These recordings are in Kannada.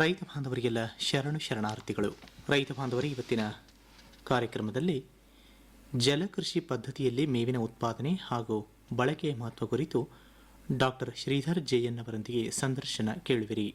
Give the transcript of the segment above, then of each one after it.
ರೈತ ಬಾಂಧವರಿಗೆಲ್ಲ ಶರಣು ಶರಣಾರ್ಥಿಗಳು. ರೈತ ಬಾಂಧವರೇ, ಇವತ್ತಿನ ಕಾರ್ಯಕ್ರಮದಲ್ಲಿ ಜಲಕೃಷಿ ಪದ್ಧತಿಯಲ್ಲಿ ಮೇವಿನ ಉತ್ಪಾದನೆ ಹಾಗೂ ಬಳಕೆಯ ಮಹತ್ವ ಕುರಿತು ಡಾಕ್ಟರ್ ಶ್ರೀಧರ್ ಜೆಎನ್ ಅವರೊಂದಿಗೆ ಸಂದರ್ಶನ ಕೇಳುವಿರಿ.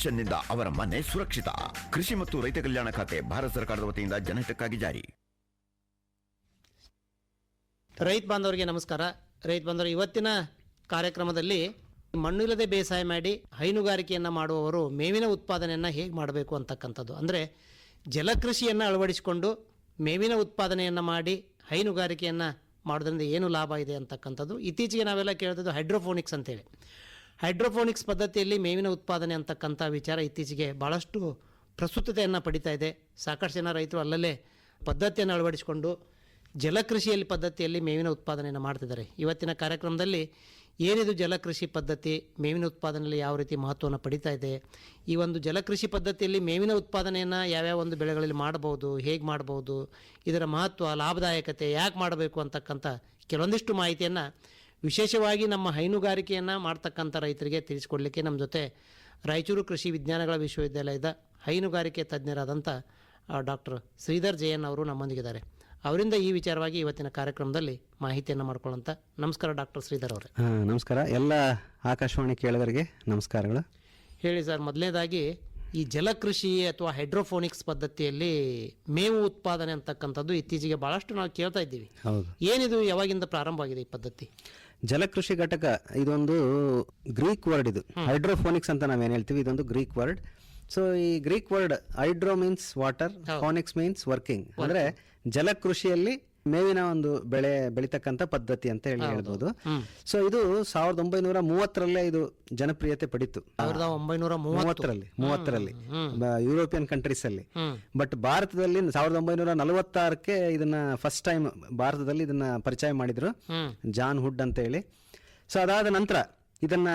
ಪೆನ್ಷನ್ನಿಂದ ಅವರ ಮನೆ ಸುರಕ್ಷಿತ. ಕೃಷಿ ಮತ್ತು ರೈತ ಕಲ್ಯಾಣ ಖಾತೆ ಭಾರತ ಸರ್ಕಾರದ ವತಿಯಿಂದ ಜನಹಿತಕ್ಕಾಗಿ ಜಾರಿ. ರೈತ ಬಾಂಧವರಿಗೆ ನಮಸ್ಕಾರ. ರೈತ ಬಾಂಧವರು, ಇವತ್ತಿನ ಕಾರ್ಯಕ್ರಮದಲ್ಲಿ ಮಣ್ಣಿಲ್ಲದೆ ಬೇಸಾಯ ಮಾಡಿ ಹೈನುಗಾರಿಕೆಯನ್ನು ಮಾಡುವವರು ಮೇವಿನ ಉತ್ಪಾದನೆಯನ್ನು ಹೇಗೆ ಮಾಡಬೇಕು ಅಂತಕ್ಕಂಥದ್ದು. ಅಂದರೆ ಜಲಕೃಷಿಯನ್ನು ಅಳವಡಿಸಿಕೊಂಡು ಮೇವಿನ ಉತ್ಪಾದನೆಯನ್ನು ಮಾಡಿ ಹೈನುಗಾರಿಕೆಯನ್ನು ಮಾಡೋದ್ರಿಂದ ಏನು ಲಾಭ ಇದೆ ಅಂತಕ್ಕಂಥದ್ದು. ಇತ್ತೀಚೆಗೆ ನಾವೆಲ್ಲ ಕೇಳ್ತಿದ್ದು ಹೈಡ್ರೋಫೋನಿಕ್ಸ್ ಅಂತೇಳಿ. ಹೈಡ್ರೋಫೋನಿಕ್ಸ್ ಪದ್ಧತಿಯಲ್ಲಿ ಮೇವಿನ ಉತ್ಪಾದನೆ ಅಂತಕ್ಕಂಥ ವಿಚಾರ ಇತ್ತೀಚೆಗೆ ಭಾಳಷ್ಟು ಪ್ರಸ್ತುತತೆಯನ್ನು ಪಡಿತಾ ಇದೆ. ಸಾಕಷ್ಟು ಜನ ರೈತರು ಅಲ್ಲಲ್ಲೇ ಪದ್ಧತಿಯನ್ನು ಅಳವಡಿಸಿಕೊಂಡು ಜಲಕೃಷಿಯಲ್ಲಿ ಪದ್ಧತಿಯಲ್ಲಿ ಮೇವಿನ ಉತ್ಪಾದನೆಯನ್ನು ಮಾಡ್ತಿದ್ದಾರೆ. ಇವತ್ತಿನ ಕಾರ್ಯಕ್ರಮದಲ್ಲಿ ಏನಿದು ಜಲಕೃಷಿ ಪದ್ಧತಿ, ಮೇವಿನ ಉತ್ಪಾದನೆಯಲ್ಲಿ ಯಾವ ರೀತಿ ಮಹತ್ವವನ್ನು ಪಡಿತಾ ಇದೆ, ಈ ಒಂದು ಜಲಕೃಷಿ ಪದ್ಧತಿಯಲ್ಲಿ ಮೇವಿನ ಉತ್ಪಾದನೆಯನ್ನು ಯಾವ್ಯಾವ ಒಂದು ಬೆಳೆಗಳಲ್ಲಿ ಮಾಡ್ಬೋದು ಹೇಗೆ ಮಾಡ್ಬೋದು ಇದರ ಮಹತ್ವ, ಲಾಭದಾಯಕತೆ ಯಾಕೆ ಮಾಡಬೇಕು ಅಂತಕ್ಕಂಥ ಕೆಲವೊಂದಿಷ್ಟು ಮಾಹಿತಿಯನ್ನು ವಿಶೇಷವಾಗಿ ನಮ್ಮ ಹೈನುಗಾರಿಕೆಯನ್ನು ಮಾಡ್ತಕ್ಕಂಥ ರೈತರಿಗೆ ತಿಳಿಸ್ಕೊಡ್ಲಿಕ್ಕೆ ನಮ್ಮ ಜೊತೆ ರಾಯಚೂರು ಕೃಷಿ ವಿಜ್ಞಾನಗಳ ವಿಶ್ವವಿದ್ಯಾಲಯದ ಹೈನುಗಾರಿಕೆ ತಜ್ಞರಾದಂಥ ಡಾಕ್ಟರ್ ಶ್ರೀಧರ್ ಜಯನ್ ಅವರು ನಮ್ಮೊಂದಿಗಿದ್ದಾರೆ. ಅವರಿಂದ ಈ ವಿಚಾರವಾಗಿ ಇವತ್ತಿನ ಕಾರ್ಯಕ್ರಮದಲ್ಲಿ ಮಾಹಿತಿಯನ್ನು ಮಾಡ್ಕೊಳ್ಳೋಂಥ ನಮಸ್ಕಾರ ಡಾಕ್ಟರ್ ಶ್ರೀಧರ್ ಅವರೇ. ಹಾ, ನಮಸ್ಕಾರ. ಎಲ್ಲ ಆಕಾಶವಾಣಿ ಕೇಳಿದವರಿಗೆ ನಮಸ್ಕಾರಗಳು. ಹೇಳಿ ಸರ್ ಮೊದಲನೇದಾಗಿ ಈ ಜಲಕೃಷಿ ಅಥವಾ ಹೈಡ್ರೋಫೋನಿಕ್ಸ್ ಪದ್ಧತಿಯಲ್ಲಿ ಮೇವು ಉತ್ಪಾದನೆ ಅಂತಕ್ಕಂಥದ್ದು ಇತ್ತೀಚೆಗೆ ಭಾಳಷ್ಟು ನಾವು ಕೇಳ್ತಾ ಇದ್ದೀವಿ. ಹೌದು. ಏನಿದು ಯಾವಾಗಿಂದ ಪ್ರಾರಂಭವಾಗಿದೆ ಈ ಪದ್ಧತಿ? ಜಲಕೃಷಿ ಘಟಕ ಇದೊಂದು ಗ್ರೀಕ್ ವರ್ಡ್ ಇದು. ಹೈಡ್ರೋಫೋನಿಕ್ಸ್ ಅಂತ ನಾವೇನು ಹೇಳ್ತೀವಿ ಇದೊಂದು ಗ್ರೀಕ್ ವರ್ಡ್ ಸೊ ಈ Greek word hydro means water phonics means working ಅಂದ್ರೆ ಜಲಕೃಷಿಯಲ್ಲಿ ಮೇವಿನ ಒಂದು ಬೆಳೆ ಬೆಳಿತಕ್ಕಂಥ ಪದ್ಧತಿ ಅಂತ ಹೇಳಿ ಹೇಳ್ಬೋದು. ಸೊ ಇದು ಸಾವಿರದ ಒಂಬೈನೂರ ಮೂವತ್ತರಲ್ಲೇ ಇದು ಜನಪ್ರಿಯತೆ ಪಡಿತು. ಸಾವಿರದ ಒಂಬೈನೂರ ಮೂವತ್ತು. ಮೂವತ್ತರಲ್ಲಿ ಮೂವತ್ತರಲ್ಲಿ. ಯುರೋಪಿಯನ್ ಕಂಟ್ರೀಸ್ ಅಲ್ಲಿ ಬಟ್ ಭಾರತದಲ್ಲಿ ಸಾವಿರದ ಒಂಬೈನೂರ ನಲವತ್ತಾರಕ್ಕೆ ಇದನ್ನ ಫಸ್ಟ್ ಟೈಮ್ ಭಾರತದಲ್ಲಿ ಇದನ್ನ ಪರಿಚಯ ಮಾಡಿದ್ರು ಜಾನ್ ಹುಡ್ ಅಂತ ಹೇಳಿ. ಸೊ ಅದಾದ ನಂತರ ಇದನ್ನ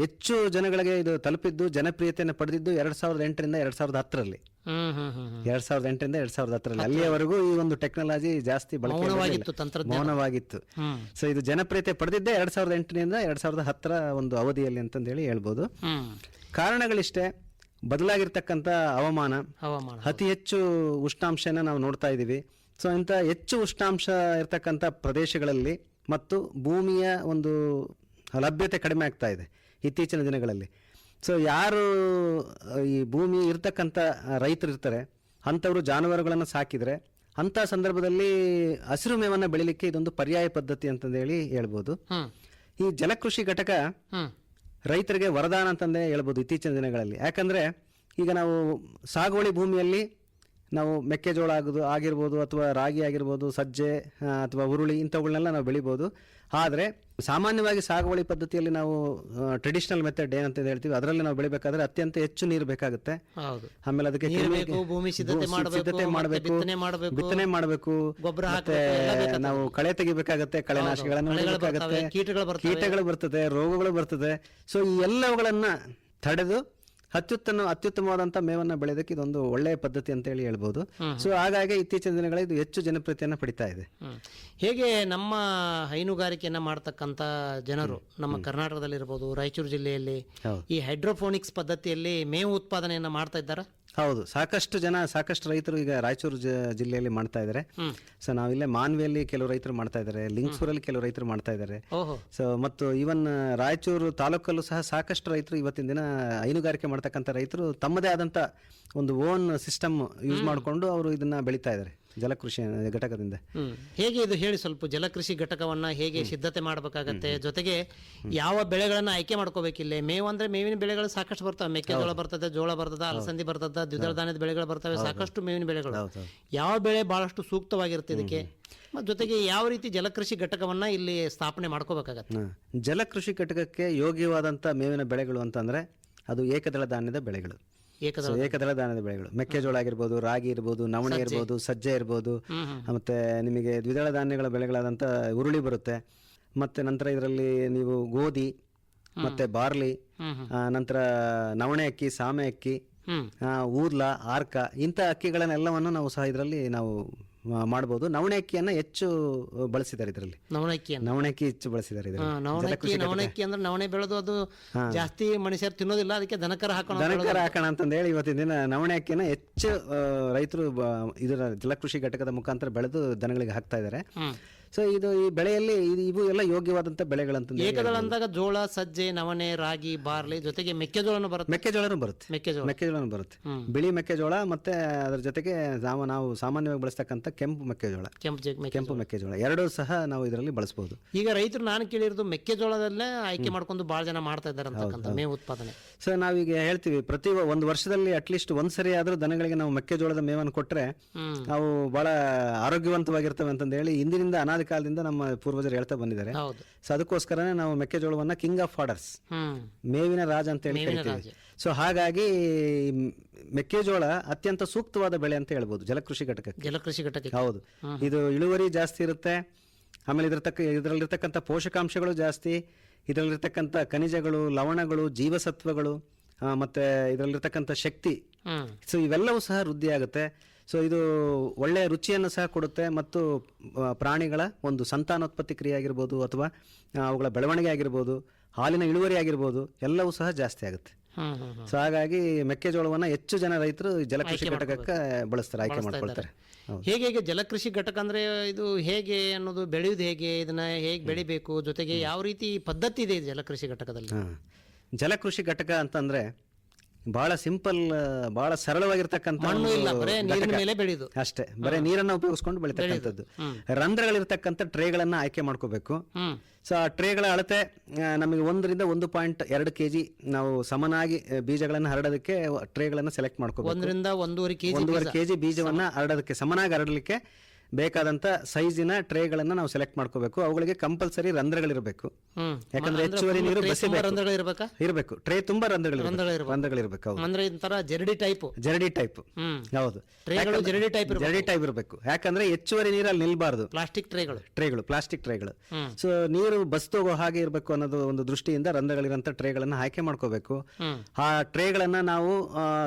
ಹೆಚ್ಚು ಜನಗಳಿಗೆ ಇದು ತಲುಪಿದ್ದು ಜನಪ್ರಿಯತೆಯನ್ನು ಪಡೆದಿದ್ದು ಎರಡ್ ಸಾವಿರದ ಎಂಟರಿಂದ ಎರಡ್ ಸಾವಿರದ ಹತ್ತರಲ್ಲಿ. ಎರಡ್ ಸಾವಿರದ ಎಂಟರಿಂದ ಎರಡ್ ಸಾವಿರದ ಹತ್ತರಲ್ಲಿ. ಅಲ್ಲಿಯವರೆಗೂ ಈ ಒಂದು ಟೆಕ್ನಾಲಜಿ ಜಾಸ್ತಿ ಬಳಕೆ ಮೌನವಾಗಿತ್ತು. ಸೊ ಇದು ಜನಪ್ರಿಯತೆ ಪಡೆದಿದ್ದೇ ಎರಡ್ ಸಾವಿರದ ಎಂಟರಿಂದ ಎರಡ್ ಸಾವಿರದ ಹತ್ತರ ಒಂದು ಅವಧಿಯಲ್ಲಿ ಅಂತಂದೇಳಿ ಹೇಳ್ಬೋದು. ಕಾರಣಗಳಿಷ್ಟೇ ಬದಲಾಗಿರ್ತಕ್ಕಂಥ ಹವಾಮಾನ. ಹವಾಮಾನ. ಅತಿ ಹೆಚ್ಚು ಉಷ್ಣಾಂಶನ ನಾವು ನೋಡ್ತಾ ಇದ್ದೀವಿ ಸೊ ಇಂಥ ಹೆಚ್ಚು ಉಷ್ಣಾಂಶ ಇರ್ತಕ್ಕಂಥ ಪ್ರದೇಶಗಳಲ್ಲಿ ಮತ್ತು ಭೂಮಿಯ ಒಂದು ಲಭ್ಯತೆ ಕಡಿಮೆ ಆಗ್ತಾ ಇದೆ ಇತ್ತೀಚಿನ ದಿನಗಳಲ್ಲಿ. ಸೊ ಯಾರು ಈ ಭೂಮಿ ಇರ್ತಕ್ಕಂಥ ರೈತರು ಇರ್ತಾರೆ ಅಂಥವರು ಜಾನುವಾರುಗಳನ್ನು ಸಾಕಿದರೆ ಅಂಥ ಸಂದರ್ಭದಲ್ಲಿ ಹಸಿರು ಮೇವನ್ನು ಬೆಳಿಲಿಕ್ಕೆ ಇದೊಂದು ಪರ್ಯಾಯ ಪದ್ಧತಿ ಅಂತಂದೇಳಿ ಹೇಳ್ಬೋದು. ಈ ಜಲಕೃಷಿ ಘಟಕ ರೈತರಿಗೆ ವರದಾನ ಅಂತಂದೇ ಹೇಳ್ಬೋದು ಇತ್ತೀಚಿನ ದಿನಗಳಲ್ಲಿ. ಯಾಕಂದರೆ ಈಗ ನಾವು ಸಾಗುವಳಿ ಭೂಮಿಯಲ್ಲಿ ನಾವು ಮೆಕ್ಕೆಜೋಳ ಆಗೋದು ಆಗಿರ್ಬೋದು ಅಥವಾ ರಾಗಿ ಆಗಿರ್ಬೋದು ಸಜ್ಜೆ ಅಥವಾ ಹುರುಳಿ ಇಂಥವುಗಳನ್ನೆಲ್ಲ ನಾವು ಬೆಳಿಬೋದು. ಆದರೆ ಸಾಮಾನ್ಯವಾಗಿ ಸಾಗುವಳಿ ಪದ್ಧತಿಯಲ್ಲಿ ನಾವು ಟ್ರೆಡಿಷನಲ್ ಮೆಥಡ್ ಏನಂತ ಹೇಳ್ತೀವಿ ಅದರಲ್ಲಿ ನಾವು ಬೆಳಿಬೇಕಾದ್ರೆ ಅತ್ಯಂತ ಹೆಚ್ಚು ನೀರು ಬೇಕಾಗುತ್ತೆ. ಆಮೇಲೆ ಅದಕ್ಕೆ ಸಿದ್ಧತೆ ಮಾಡ್ಬೇಕು, ಸಿದ್ಧತೆ ಮಾಡಬೇಕು ಬಿತ್ತನೆ ಮಾಡ್ಬೇಕು, ಗೊಬ್ಬರ. ನಾವು ಕಳೆ ತೆಗಿಬೇಕಾಗತ್ತೆ ಕಳೆನಾಶಕಗಳನ್ನು. ಕೀಟಗಳು ಬರ್ತದೆ ರೋಗಗಳು ಬರ್ತದೆ. ಸೊ ಈ ಎಲ್ಲವುಗಳನ್ನ ತಡೆದು ಅತ್ಯುತ್ತಮ ಅತ್ಯುತ್ತಮವಾದಂತಹ ಮೇವನ್ನು ಬೆಳೆಯೋದಕ್ಕೆ ಇದೊಂದು ಒಳ್ಳೆಯ ಪದ್ಧತಿ ಅಂತ ಹೇಳಿ ಹೇಳ್ಬೋದು ಸೊ ಹಾಗಾಗಿ ಇತ್ತೀಚಿನ ದಿನಗಳಲ್ಲಿ ಇದು ಹೆಚ್ಚು ಜನಪ್ರಿಯತೆಯನ್ನು ಪಡಿತಾ ಇದೆ. ಹೇಗೆ ನಮ್ಮ ಹೈನುಗಾರಿಕೆಯನ್ನ ಮಾಡ್ತಕ್ಕಂಥ ಜನರು ನಮ್ಮ ಕರ್ನಾಟಕದಲ್ಲಿರ್ಬೋದು ರಾಯಚೂರು ಜಿಲ್ಲೆಯಲ್ಲಿ ಈ ಹೈಡ್ರೋಫೋನಿಕ್ಸ್ ಪದ್ಧತಿಯಲ್ಲಿ ಮೇವು ಉತ್ಪಾದನೆಯನ್ನ ಮಾಡ್ತಾ ಇದ್ದಾರಾ? ಹೌದು. ಸಾಕಷ್ಟು ಜನ ಸಾಕಷ್ಟು ರೈತರು ಈಗ ರಾಯಚೂರು ಜ- ಜಿಲ್ಲೆಯಲ್ಲಿ ಮಾಡ್ತಾ ಇದ್ದಾರೆ. ಸೊ ನಾವಿಲ್ಲೇ ಮಾನ್ವಿಯಲ್ಲಿ ಕೆಲವು ರೈತರು ಮಾಡ್ತಾ ಇದ್ದಾರೆ. ಲಿಂಗ್ಸೂರಲ್ಲಿ ಕೆಲವು ರೈತರು ಮಾಡ್ತಾ ಇದ್ದಾರೆ. ಓಹೋ. ಸೊ ಮತ್ತು ಈವನ್ ರಾಯಚೂರು ತಾಲೂಕಲ್ಲೂ ಸಹ ಸಾಕಷ್ಟು ರೈತರು ಇವತ್ತಿನ ದಿನ ಹೈನುಗಾರಿಕೆ ಮಾಡ್ತಕ್ಕಂಥ ರೈತರು ತಮ್ಮದೇ ಆದಂತ ಒಂದು ಓನ್ ಸಿಸ್ಟಮ್ ಯೂಸ್ ಮಾಡಿಕೊಂಡು ಅವರು ಇದನ್ನ ಬೆಳೀತಾ ಇದ್ದಾರೆ. ಜಲಕೃಷಿ ಘಟಕದಿಂದ. ಹೇಗೆ ಇದು ಹೇಳಿ ಸ್ವಲ್ಪ ಜಲಕೃಷಿ ಘಟಕವನ್ನ ಹೇಗೆ ಸಿದ್ಧತೆ ಮಾಡಬೇಕಾಗತ್ತೆ? ಜೊತೆಗೆ ಯಾವ ಬೆಳೆಗಳನ್ನು ಆಯ್ಕೆ ಮಾಡ್ಕೋಬೇಕಿಲ್ಲ? ಮೇವು ಅಂದ್ರೆ ಮೇವಿನ ಬೆಳೆಗಳು ಸಾಕಷ್ಟು ಬರ್ತವೆ. ಮೆಕ್ಕೆಜೋಳ ಬರ್ತದೆ ಜೋಳ ಬರ್ತದೆ ಅಲಸಂದಿ ಬರ್ತದೆ ದ್ವಿದಳ ಧಾನ್ಯದ ಬೆಳೆಗಳು ಬರ್ತವೆ ಸಾಕಷ್ಟು ಮೇವಿನ ಬೆಳೆಗಳು. ಯಾವ ಬೆಳೆ ಬಹಳಷ್ಟು ಸೂಕ್ತವಾಗಿರುತ್ತೆ ಇದಕ್ಕೆ? ಮತ್ತು ಜೊತೆಗೆ ಯಾವ ರೀತಿ ಜಲಕೃಷಿ ಘಟಕವನ್ನ ಇಲ್ಲಿ ಸ್ಥಾಪನೆ ಮಾಡ್ಕೋಬೇಕಾಗತ್ತೆ. ಜಲಕೃಷಿ ಘಟಕಕ್ಕೆ ಯೋಗ್ಯವಾದಂಥ ಮೇವಿನ ಬೆಳೆಗಳು ಅಂತಂದ್ರೆ ಅದು ಏಕದಳ ಧಾನ್ಯದ ಬೆಳೆಗಳು. ಏಕದಳ ಏಕದಳ ಧಾನ್ಯದ ಬೆಳೆಗಳು. ಮೆಕ್ಕೆಜೋಳ ಆಗಿರ್ಬೋದು ರಾಗಿ ಇರ್ಬೋದು ನವಣೆ ಇರ್ಬೋದು ಸಜ್ಜೆ ಇರ್ಬೋದು. ಮತ್ತೆ ನಿಮಗೆ ದ್ವಿದಳ ಧಾನ್ಯಗಳ ಬೆಳೆಗಳಾದಂಥ ಉರುಳಿ ಬರುತ್ತೆ. ಮತ್ತೆ ನಂತರ ಇದರಲ್ಲಿ ನೀವು ಗೋಧಿ ಮತ್ತೆ ಬಾರ್ಲಿ ಆ, ನಂತರ ನವಣೆ ಅಕ್ಕಿ ಸಾಮೆ ಅಕ್ಕಿ ಊರ್ಲ ಆರ್ಕ ಇಂಥ ಅಕ್ಕಿಗಳನ್ನೆಲ್ಲವನ್ನು ನಾವು ಸಹ ಇದರಲ್ಲಿ ನಾವು ಆ, ಮಾಡ್ಬೋದು. ನವಣೆ ಅಕ್ಕಿಯನ್ನ ಹೆಚ್ಚು ಬಳಸಿದ್ದಾರೆ ಇದರಲ್ಲಿ. ನವಣಕ್ಕಿಯನ್ನು? ನವಣೆ ಅಕ್ಕಿ ಹೆಚ್ಚು ಬಳಸಿದ್ದಾರೆ ಇದರಲ್ಲಿ. ನವಣಕ್ಕಿ ಅಕ್ಕಿ ಅಂದ್ರೆ ನವಣೆ ಬೆಳೆದು ಅದು ಜಾಸ್ತಿ ಮನುಷ್ಯರು ತಿನ್ನೋದಿಲ್ಲ ಅದಕ್ಕೆ ದನಕರ ಹಾಕೋಣ ದನಕರ ಹಾಕೋಣ ಅಂತಂದು ಹೇಳಿ ಇವತ್ತಿನ ದಿನ ನವಣೆ ಅಕ್ಕಿನ ಹೆಚ್ಚು ರೈತರು ಇದರ ಜಲಕೃಷಿ ಘಟಕದ ಮುಖಾಂತರ ಬೆಳೆದು ದನಗಳಿಗೆ ಹಾಕ್ತಾ ಇದ್ದಾರೆ. ಸೊ ಇದು ಈ ಬೆಳೆಯಲ್ಲಿ ಇದು- ಇವು ಎಲ್ಲ ಯೋಗ್ಯವಾದಂತಹ ಬೆಳೆಗಳಂತಂದು ಏಕದಳ ಅಂದಾಗ ಜೋಳ ಸಜ್ಜೆ ನವಣೆ ರಾಗಿ ಬಾರ್ಲಿ ಜೊತೆಗೆ ಮೆಕ್ಕೆಜೋಳನು ಬರುತ್ತೆ. ಮೆಕ್ಕೆಜೋಳನೂ ಬರುತ್ತೆ. ಮೆಕ್ಕೆಜೋಳ. ಮೆಕ್ಕೆಜೋಳನೂ ಬರುತ್ತೆ. ಬಿಳಿ ಮೆಕ್ಕೆಜೋಳ ಮತ್ತೆ ಅದ್ರ ಜೊತೆಗೆ ನಾವು ನಾವು ಸಾಮಾನ್ಯವಾಗಿ ಬಳಸ್ತಕ್ಕಂಥ ಕೆಂಪು ಮೆಕ್ಕೆಜೋಳ. ಕೆಂಪು ಜಗ್ ಮೆಕ್ಕೆ ಕೆಂಪು ಮೆಕ್ಕೆಜೋಳ. ಎರಡೂ ಸಹ ನಾವು ಇದರಲ್ಲಿ ಬಳಸಬಹುದು ಈಗ ರೈತರು ನಾನು ಕೇಳಿರೋದು ಮೆಕ್ಕೆಜೋಳದಲ್ಲೇ ಆಯ್ಕೆ ಮಾಡ್ಕೊಂಡು ಬಹಳ ಜನ ಮಾಡ್ತಾ ಇದ್ದಾರೆ ಅಂತಕ್ಕಂಥ ಮೇವು ಉತ್ಪಾದನೆ. ಸೊ ನಾವೀಗ ಹೇಳ್ತೀವಿ ಪ್ರತಿ ಒಂದು ವರ್ಷದಲ್ಲಿ ಅಟ್ಲೀಸ್ಟ್ ಒಂದ್ ಸರಿ ಆದ್ರೂ ದನಗಳಿಗೆ ನಾವು ಮೆಕ್ಕೆಜೋಳದ ಮೇವನ್ನು ಕೊಟ್ರೆ ಅವು ಬಹಳ ಆರೋಗ್ಯವಂತವಾಗಿರ್ತವೆ ಅಂತಂದ ಹೇಳಿ ಇಂದಿನಿಂದ ಅನಾದಿ ಕಾಲದಿಂದ ನಮ್ಮ ಪೂರ್ವಜರು ಹೇಳ್ತಾ ಬಂದಿದ್ದಾರೆ. ಸೊ ಅದಕ್ಕೋಸ್ಕರನೇ ನಾವು ಮೆಕ್ಕೆಜೋಳವನ್ನ ಕಿಂಗ್ ಆಫ್ ಆರ್ಡರ್ಸ್ ಮೇವಿನ ರಾಜ ಅಂತ ಹೇಳಿ ಹೇಳ್ತೀವಿ ಕರಿತೀವಿ. ಸೊ ಹಾಗಾಗಿ ಮೆಕ್ಕೆಜೋಳ ಅತ್ಯಂತ ಸೂಕ್ತವಾದ ಬೆಳೆ ಅಂತ ಹೇಳ್ಬೋದು ಜಲಕೃಷಿ ಘಟಕಕ್ಕೆ. ಜಲಕೃಷಿ ಘಟಕ ಹೌದು. ಇದು ಇಳುವರಿ ಜಾಸ್ತಿ ಇರುತ್ತೆ ಆಮೇಲೆ ಇದ್ರ ತಕ್ಕ ಇದರಲ್ಲಿರ್ತಕ್ಕಂಥ ಪೋಷಕಾಂಶಗಳು ಜಾಸ್ತಿ ಇದರಲ್ಲಿರ್ತಕ್ಕಂಥ ಖನಿಜಗಳು ಲವಣಗಳು ಜೀವಸತ್ವಗಳು ಮತ್ತು ಇದರಲ್ಲಿರ್ತಕ್ಕಂಥ ಶಕ್ತಿ. ಸೊ ಇವೆಲ್ಲವೂ ಸಹ ವೃದ್ಧಿ ಆಗುತ್ತೆ ಸೊ ಇದು ಒಳ್ಳೆಯ ರುಚಿಯನ್ನು ಸಹ ಕೊಡುತ್ತೆ ಮತ್ತು ಪ್ರಾಣಿಗಳ ಒಂದು ಸಂತಾನೋತ್ಪತ್ತಿ ಕ್ರಿಯೆ ಆಗಿರ್ಬೋದು ಅಥವಾ ಅವುಗಳ ಬೆಳವಣಿಗೆ ಆಗಿರ್ಬೋದು ಹಾಲಿನ ಇಳುವರಿ ಆಗಿರ್ಬೋದು ಎಲ್ಲವೂ ಸಹ ಜಾಸ್ತಿ ಆಗುತ್ತೆ. ಸೊ ಹಾಗಾಗಿ ಮೆಕ್ಕೆಜೋಳವನ್ನ ಹೆಚ್ಚು ಜನ ರೈತರು ಜಲಕೃಷಿ ಘಟಕಕ್ಕೆ ಬಳಸ್ತಾರೆ ಆಯ್ಕೆ ಮಾಡ್ಕೊಳ್ತಾರೆ. ಹೇಗೆ ಹೇಗೆ ಜಲಕೃಷಿ ಘಟಕ ಅಂದ್ರೆ ಇದು ಹೇಗೆ ಅನ್ನೋದು ಬೆಳೆಯೋದು ಹೇಗೆ ಇದನ್ನ ಹೇಗೆ ಬೆಳಿಬೇಕು ಜೊತೆಗೆ ಯಾವ ರೀತಿ ಪದ್ಧತಿ ಇದೆ ಜಲಕೃಷಿ ಘಟಕದಲ್ಲಿ? ಜಲಕೃಷಿ ಘಟಕ ಅಂತಂದ್ರೆ ಬಹಳ ಸಿಂಪಲ್ ಬಹಳ ಸರಳವಾಗಿರ್ತಕ್ಕಂಥ ಮಣ್ಣು ಇಲ್ಲ ಬರೇ ನೀರಿನ ಮೇಲೆ ಬೆಳೆಯುದು. ಅಷ್ಟೇ. ಬರೀ ನೀರನ್ನ ಉಪಯೋಗಿಸ್ಕೊಂಡು ಬೆಳಿತಕ್ಕಂಥದ್ದು. ರಂಧ್ರಗಳಿರ್ತಕ್ಕಂಥ ಟ್ರೇಗಳನ್ನ ಆಯ್ಕೆ ಮಾಡ್ಕೋಬೇಕು. ಸೊ ಆ ಟ್ರೇಗಳ ಅಳತೆ ನಮಗೆ ಒಂದರಿಂದ ಒಂದು ಪಾಯಿಂಟ್ ಎರಡು ಕೆಜಿ ನಾವು ಸಮನಾಗಿ ಬೀಜಗಳನ್ನು ಹರಡೋದಕ್ಕೆ ಟ್ರೇಗಳನ್ನು ಸೆಲೆಕ್ಟ್ ಮಾಡ್ಕೋಬೇಕು. ಒಂದರಿಂದ ಒಂದೂವರೆ ಕೆಜಿ ಒಂದೂವರೆ ಕೆಜಿ ಬೀಜವನ್ನ ಹರಡೋದಕ್ಕೆ ಸಮನಾಗಿ ಹರಡಲಿಕ್ಕೆ ಬೇಕಾದಂತ ಸೈಜಿನ ಟ್ರೇಗಳನ್ನ ನಾವು ಸೆಲೆಕ್ಟ್ ಮಾಡ್ಕೋಬೇಕು. ಅವುಗಳಿಗೆ ಕಂಪಲ್ಸರಿ ರಂಧ್ರಗಳಿರಬೇಕು. ಯಾಕಂದ್ರೆ ಹೆಚ್ಚುವರಿ ನೀರು ಬಸಿಬೇಕು. ರಂಧ್ರಗಳು ಇರ್ಬೇಕಾ? ಟ್ರೇ ತುಂಬಾ ರಂಧ್ರಗಳಿರಬೇಕು. ರಂಧ್ರಗಳಿರ್ಬೇಕು. ರಂಧ್ರಗಳಿರ್ಬೇಕು ಹೌದು. ಅಂದ್ರೆ ಒಂಥರ ಜರಡಿ ಟೈಪ್ ಜರಡಿ ಟೈಪ್ ಹೌದು. ಟ್ರೇಗಳು ಜರಡಿ ಟೈಪ್ ಜರಡಿ ಟೈಪ್ ಇರಬೇಕು. ಯಾಕಂದ್ರೆ ಹೆಚ್ಚುವರಿ ನೀರಲ್ಲಿ ನಿಲ್ಬಾರ್ದು. ಪ್ಲಾಸ್ಟಿಕ್ ಟ್ರೇಗಳು ಟ್ರೇಗಳು ಪ್ಲಾಸ್ಟಿಕ್ ಟ್ರೇಗಳು. ಸೊ ನೀರು ಬಸ್ತೋಗೋ ಹಾಗೆ ಇರಬೇಕು ಅನ್ನೋದು ಒಂದು ದೃಷ್ಟಿಯಿಂದ ರಂಧ್ರಗಳಿರುವಂತ ಟ್ರೇಗಳನ್ನ ಆಯ್ಕೆ ಮಾಡ್ಕೋಬೇಕು. ಆ ಟ್ರೇಗಳನ್ನ ನಾವು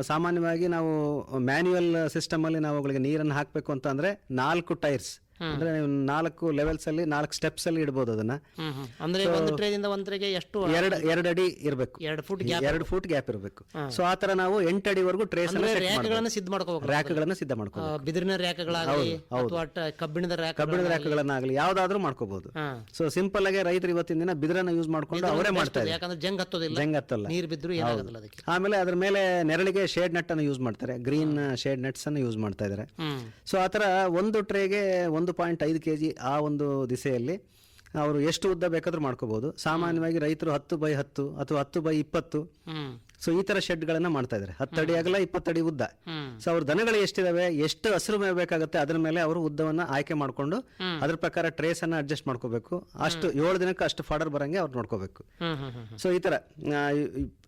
ಸಾಮಾನ್ಯವಾಗಿ ನಾವು ಮ್ಯಾನ್ಯುವಲ್ ಸಿಸ್ಟಮ್ ಅಲ್ಲಿ ನಾವು ಅವುಗಳಿಗೆ ನೀರನ್ನು ಹಾಕಬೇಕು ಅಂತ ಅಂದ್ರೆ ನಾಲ್ಕು ಟೈರ್ಸ್ ಅಂದ್ರೆ ನೀವು ನಾಲ್ಕು ಲೆವೆಲ್ಸ್ ಅಲ್ಲಿ ನಾಲ್ಕು ಸ್ಟೆಪ್ಸ್ ಅಲ್ಲಿ ಇಡಬಹುದು ಅದನ್ನ. ಅಂದ್ರೆ ಒಂದು ಟ್ರೇದಿಂದ ಒಂದು ಟ್ರೇಗೆ ಎಷ್ಟು ಎರಡು ಎರಡು ಅಡಿ ಇರಬೇಕು. ಎರಡು ಫುಟ್ ಎರಡು ಫುಟ್ ಗ್ಯಾಪ್ ಇರಬೇಕು. ಸೊ ಆ ತರ ನಾವು ಎಂಟು ಅಡಿವರೆಗೂ ಟ್ರೇಸ್ ರ್ಯಾಕ್ಗಳನ್ನ ಸಿದ್ಧ ಮಾಡ್ಕೋಬೇಕು. ರ್ಯಾಕ್ಗಳನ್ನ ಸಿದ್ಧ ಮಾಡ್ಕೋಬೇಕು. ಬಿದಿರಿನ ರ್ಯಾಕ್ಗಳಾಗಲಿ ಅಥವಾ ಕಬ್ಬಿಣದ ರ್ಯಾಕ್ ಕಬ್ಬಿಣದ ರ್ಯಾಕ್ಗಳನ್ನಾಗಲಿ ಯಾವ್ದಾದ್ರೂ ಮಾಡ್ಕೋಬಹುದು. ಸೊ ಸಿಂಪಲ್ ಆಗಿ ರೈತರು ಇವತ್ತಿನ ದಿನ ಬಿದಿರನ್ನ ಯೂಸ್ ಮಾಡ್ಕೊಂಡು ಅವರೇ ಮಾಡ್ತಾರೆ ಯಾಕಂದ್ರೆ ಜಂಗ್ ಹತ್ತೋದಿಲ್ಲ. ಜಂಗ್ ಹತ್ತಲ್ಲ. ನೀರು ಬಿದ್ರು ಏನಾಗೋದಿಲ್ಲ ಅದಕ್ಕೆ. ಆಮೇಲೆ ಅದ್ರ ಮೇಲೆ ನೆರಳಿಗೆ ಶೇಡ್ ನೆಟ್ ಅನ್ನು ಯೂಸ್ ಮಾಡ್ತಾರೆ. ಗ್ರೀನ್ ಶೇಡ್ ನೆಟ್ಸ್ ಅನ್ನು ಯೂಸ್ ಮಾಡ್ತಾ ಇದ್ದಾರೆ. ಸೊ ಆತರ ಒಂದು ಟ್ರೇಗೆ ಒಂದು ಪಾಯಿಂಟ್ ಐದು ಕೆ ಜಿ ಆ ಒಂದು ದಿಸೆಯಲ್ಲಿ ಅವರು ಎಷ್ಟು ಉದ್ದ ಬೇಕಾದ್ರೂ ಮಾಡ್ಕೋಬಹುದು ಸಾಮಾನ್ಯವಾಗಿ ರೈತರು ಹತ್ತು ಬೈ ಹತ್ತು ಅಥವಾ ಹತ್ತು ಬೈ ಇಪ್ಪತ್ತು. ಸೊ ಈ ತರ ಶೆಡ್ ಗಳನ್ನ ಮಾಡ್ತಾ ಇದ್ದಾರೆ. ಹತ್ತಡಿ ಅಡಿ ಅಗಲ ಇಪ್ಪತ್ತಡಿ ಉದ್ದ. ಸೊ ಅವ್ರ ದನಗಳು ಎಷ್ಟಿದಾವೆ ಎಷ್ಟು ಹಸಿರು ಮೇವು ಬೇಕಾಗುತ್ತೆ ಅದ್ರ ಮೇಲೆ ಅವರು ಉದ್ದವನ್ನ ಆಯ್ಕೆ ಮಾಡ್ಕೊಂಡು ಅದ್ರ ಪ್ರಕಾರ ಟ್ರೇಸ್ ಅನ್ನ ಅಡ್ಜಸ್ಟ್ ಮಾಡ್ಕೋಬೇಕು. ಅಷ್ಟು ಏಳು ದಿನಕ್ಕೆ ಅಷ್ಟು ಫಾಡರ್ ಬರಂಗೆ ಅವ್ರು ನೋಡ್ಕೋಬೇಕು. ಸೊ ಈ ತರ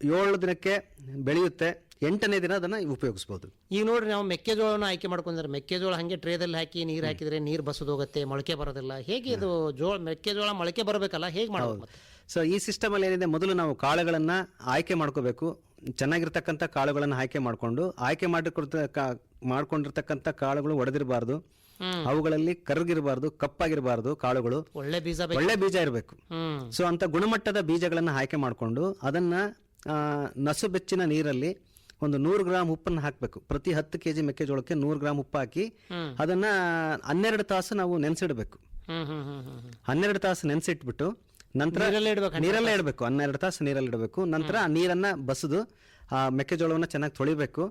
ಏಳು ದಿನಕ್ಕೆ ಬೆಳೆಯುತ್ತೆ. ಎಂಟನೇ ದಿನ ಅದನ್ನ ಉಪಯೋಗಿಸ್ಬೋದು. ಈಗ ನೋಡ್ರಿ ನಾವು ಮೆಕ್ಕೆಜೋಳನ ಆಯ್ಕೆ ಮಾಡ್ಕೊಂಡ್ರೆ ಮೆಕ್ಕೆಜೋಳ ಹಂಗೆ ಟ್ರೇದಲ್ಲಿ ಹಾಕಿ ನೀರು ಹಾಕಿದ್ರೆ ನೀರು ಬಸದೋಗುತ್ತೆ ಮೊಳಕೆ ಬರೋದಿಲ್ಲ. ಹೇಗೆ ಇದು ಜೋಳ ಮೆಕ್ಕೆಜೋಳ ಮೊಳಕೆ ಬರಬೇಕಲ್ಲ ಹೇಗೆ ಮಾಡೋದು ಸೊ ಈ ಸಿಸ್ಟಮಲ್ಲಿ ಏನಿದೆ ಮೊದಲು ನಾವು ಕಾಳುಗಳನ್ನು ಆಯ್ಕೆ ಮಾಡ್ಕೋಬೇಕು. ಚೆನ್ನಾಗಿರ್ತಕ್ಕಂಥ ಕಾಳುಗಳನ್ನು ಆಯ್ಕೆ ಮಾಡ್ಕೊಂಡು ಆಯ್ಕೆ ಮಾಡಿಕೊಡ್ತ ಮಾಡ್ಕೊಂಡಿರ್ತಕ್ಕಂಥ ಕಾಳುಗಳು ಒಡೆದಿರಬಾರ್ದು. ಅವುಗಳಲ್ಲಿ ಕರ್ಗಿರಬಾರ್ದು ಕಪ್ಪಾಗಿರಬಾರ್ದು ಕಾಳುಗಳು. ಒಳ್ಳೆ ಬೀಜ ಒಳ್ಳೆ ಬೀಜ ಇರಬೇಕು. ಸೊ ಅಂತ ಗುಣಮಟ್ಟದ ಬೀಜಗಳನ್ನು ಆಯ್ಕೆ ಮಾಡಿಕೊಂಡು ಅದನ್ನ ನಸು ಬೆಚ್ಚಿನ ನೀರಲ್ಲಿ ಒಂದು ನೂರು ಗ್ರಾಮ್ ಉಪ್ಪನ್ನು ಹಾಕಬೇಕು. ಪ್ರತಿ ಹತ್ತು ಕೆಜಿ ಮೆಕ್ಕೆಜೋಳಕ್ಕೆ ನೂರು ಗ್ರಾಮ್ ಉಪ್ಪು ಹಾಕಿ ಅದನ್ನ ಹನ್ನೆರಡು ತಾಸು ನಾವು ನೆನೆಸಿಡಬೇಕು. ಹನ್ನೆರಡು ತಾಸು ನೆನೆಸಿಟ್ಬಿಟ್ಟು ನಂತರ ನೀರಲ್ಲೇ ಇಡ್ಬೇಕು ನೀರಲ್ಲೇ ಇಡಬೇಕು. ಹನ್ನೆರಡು ತಾಸು ನೀರಲ್ಲಿ ಇಡಬೇಕು. ನಂತರ ನೀರನ್ನ ಬಸದು ಆ ಮೆಕ್ಕೆಜೋಳವನ್ನ ಚೆನ್ನಾಗಿ ತೊಳಿಬೇಕು.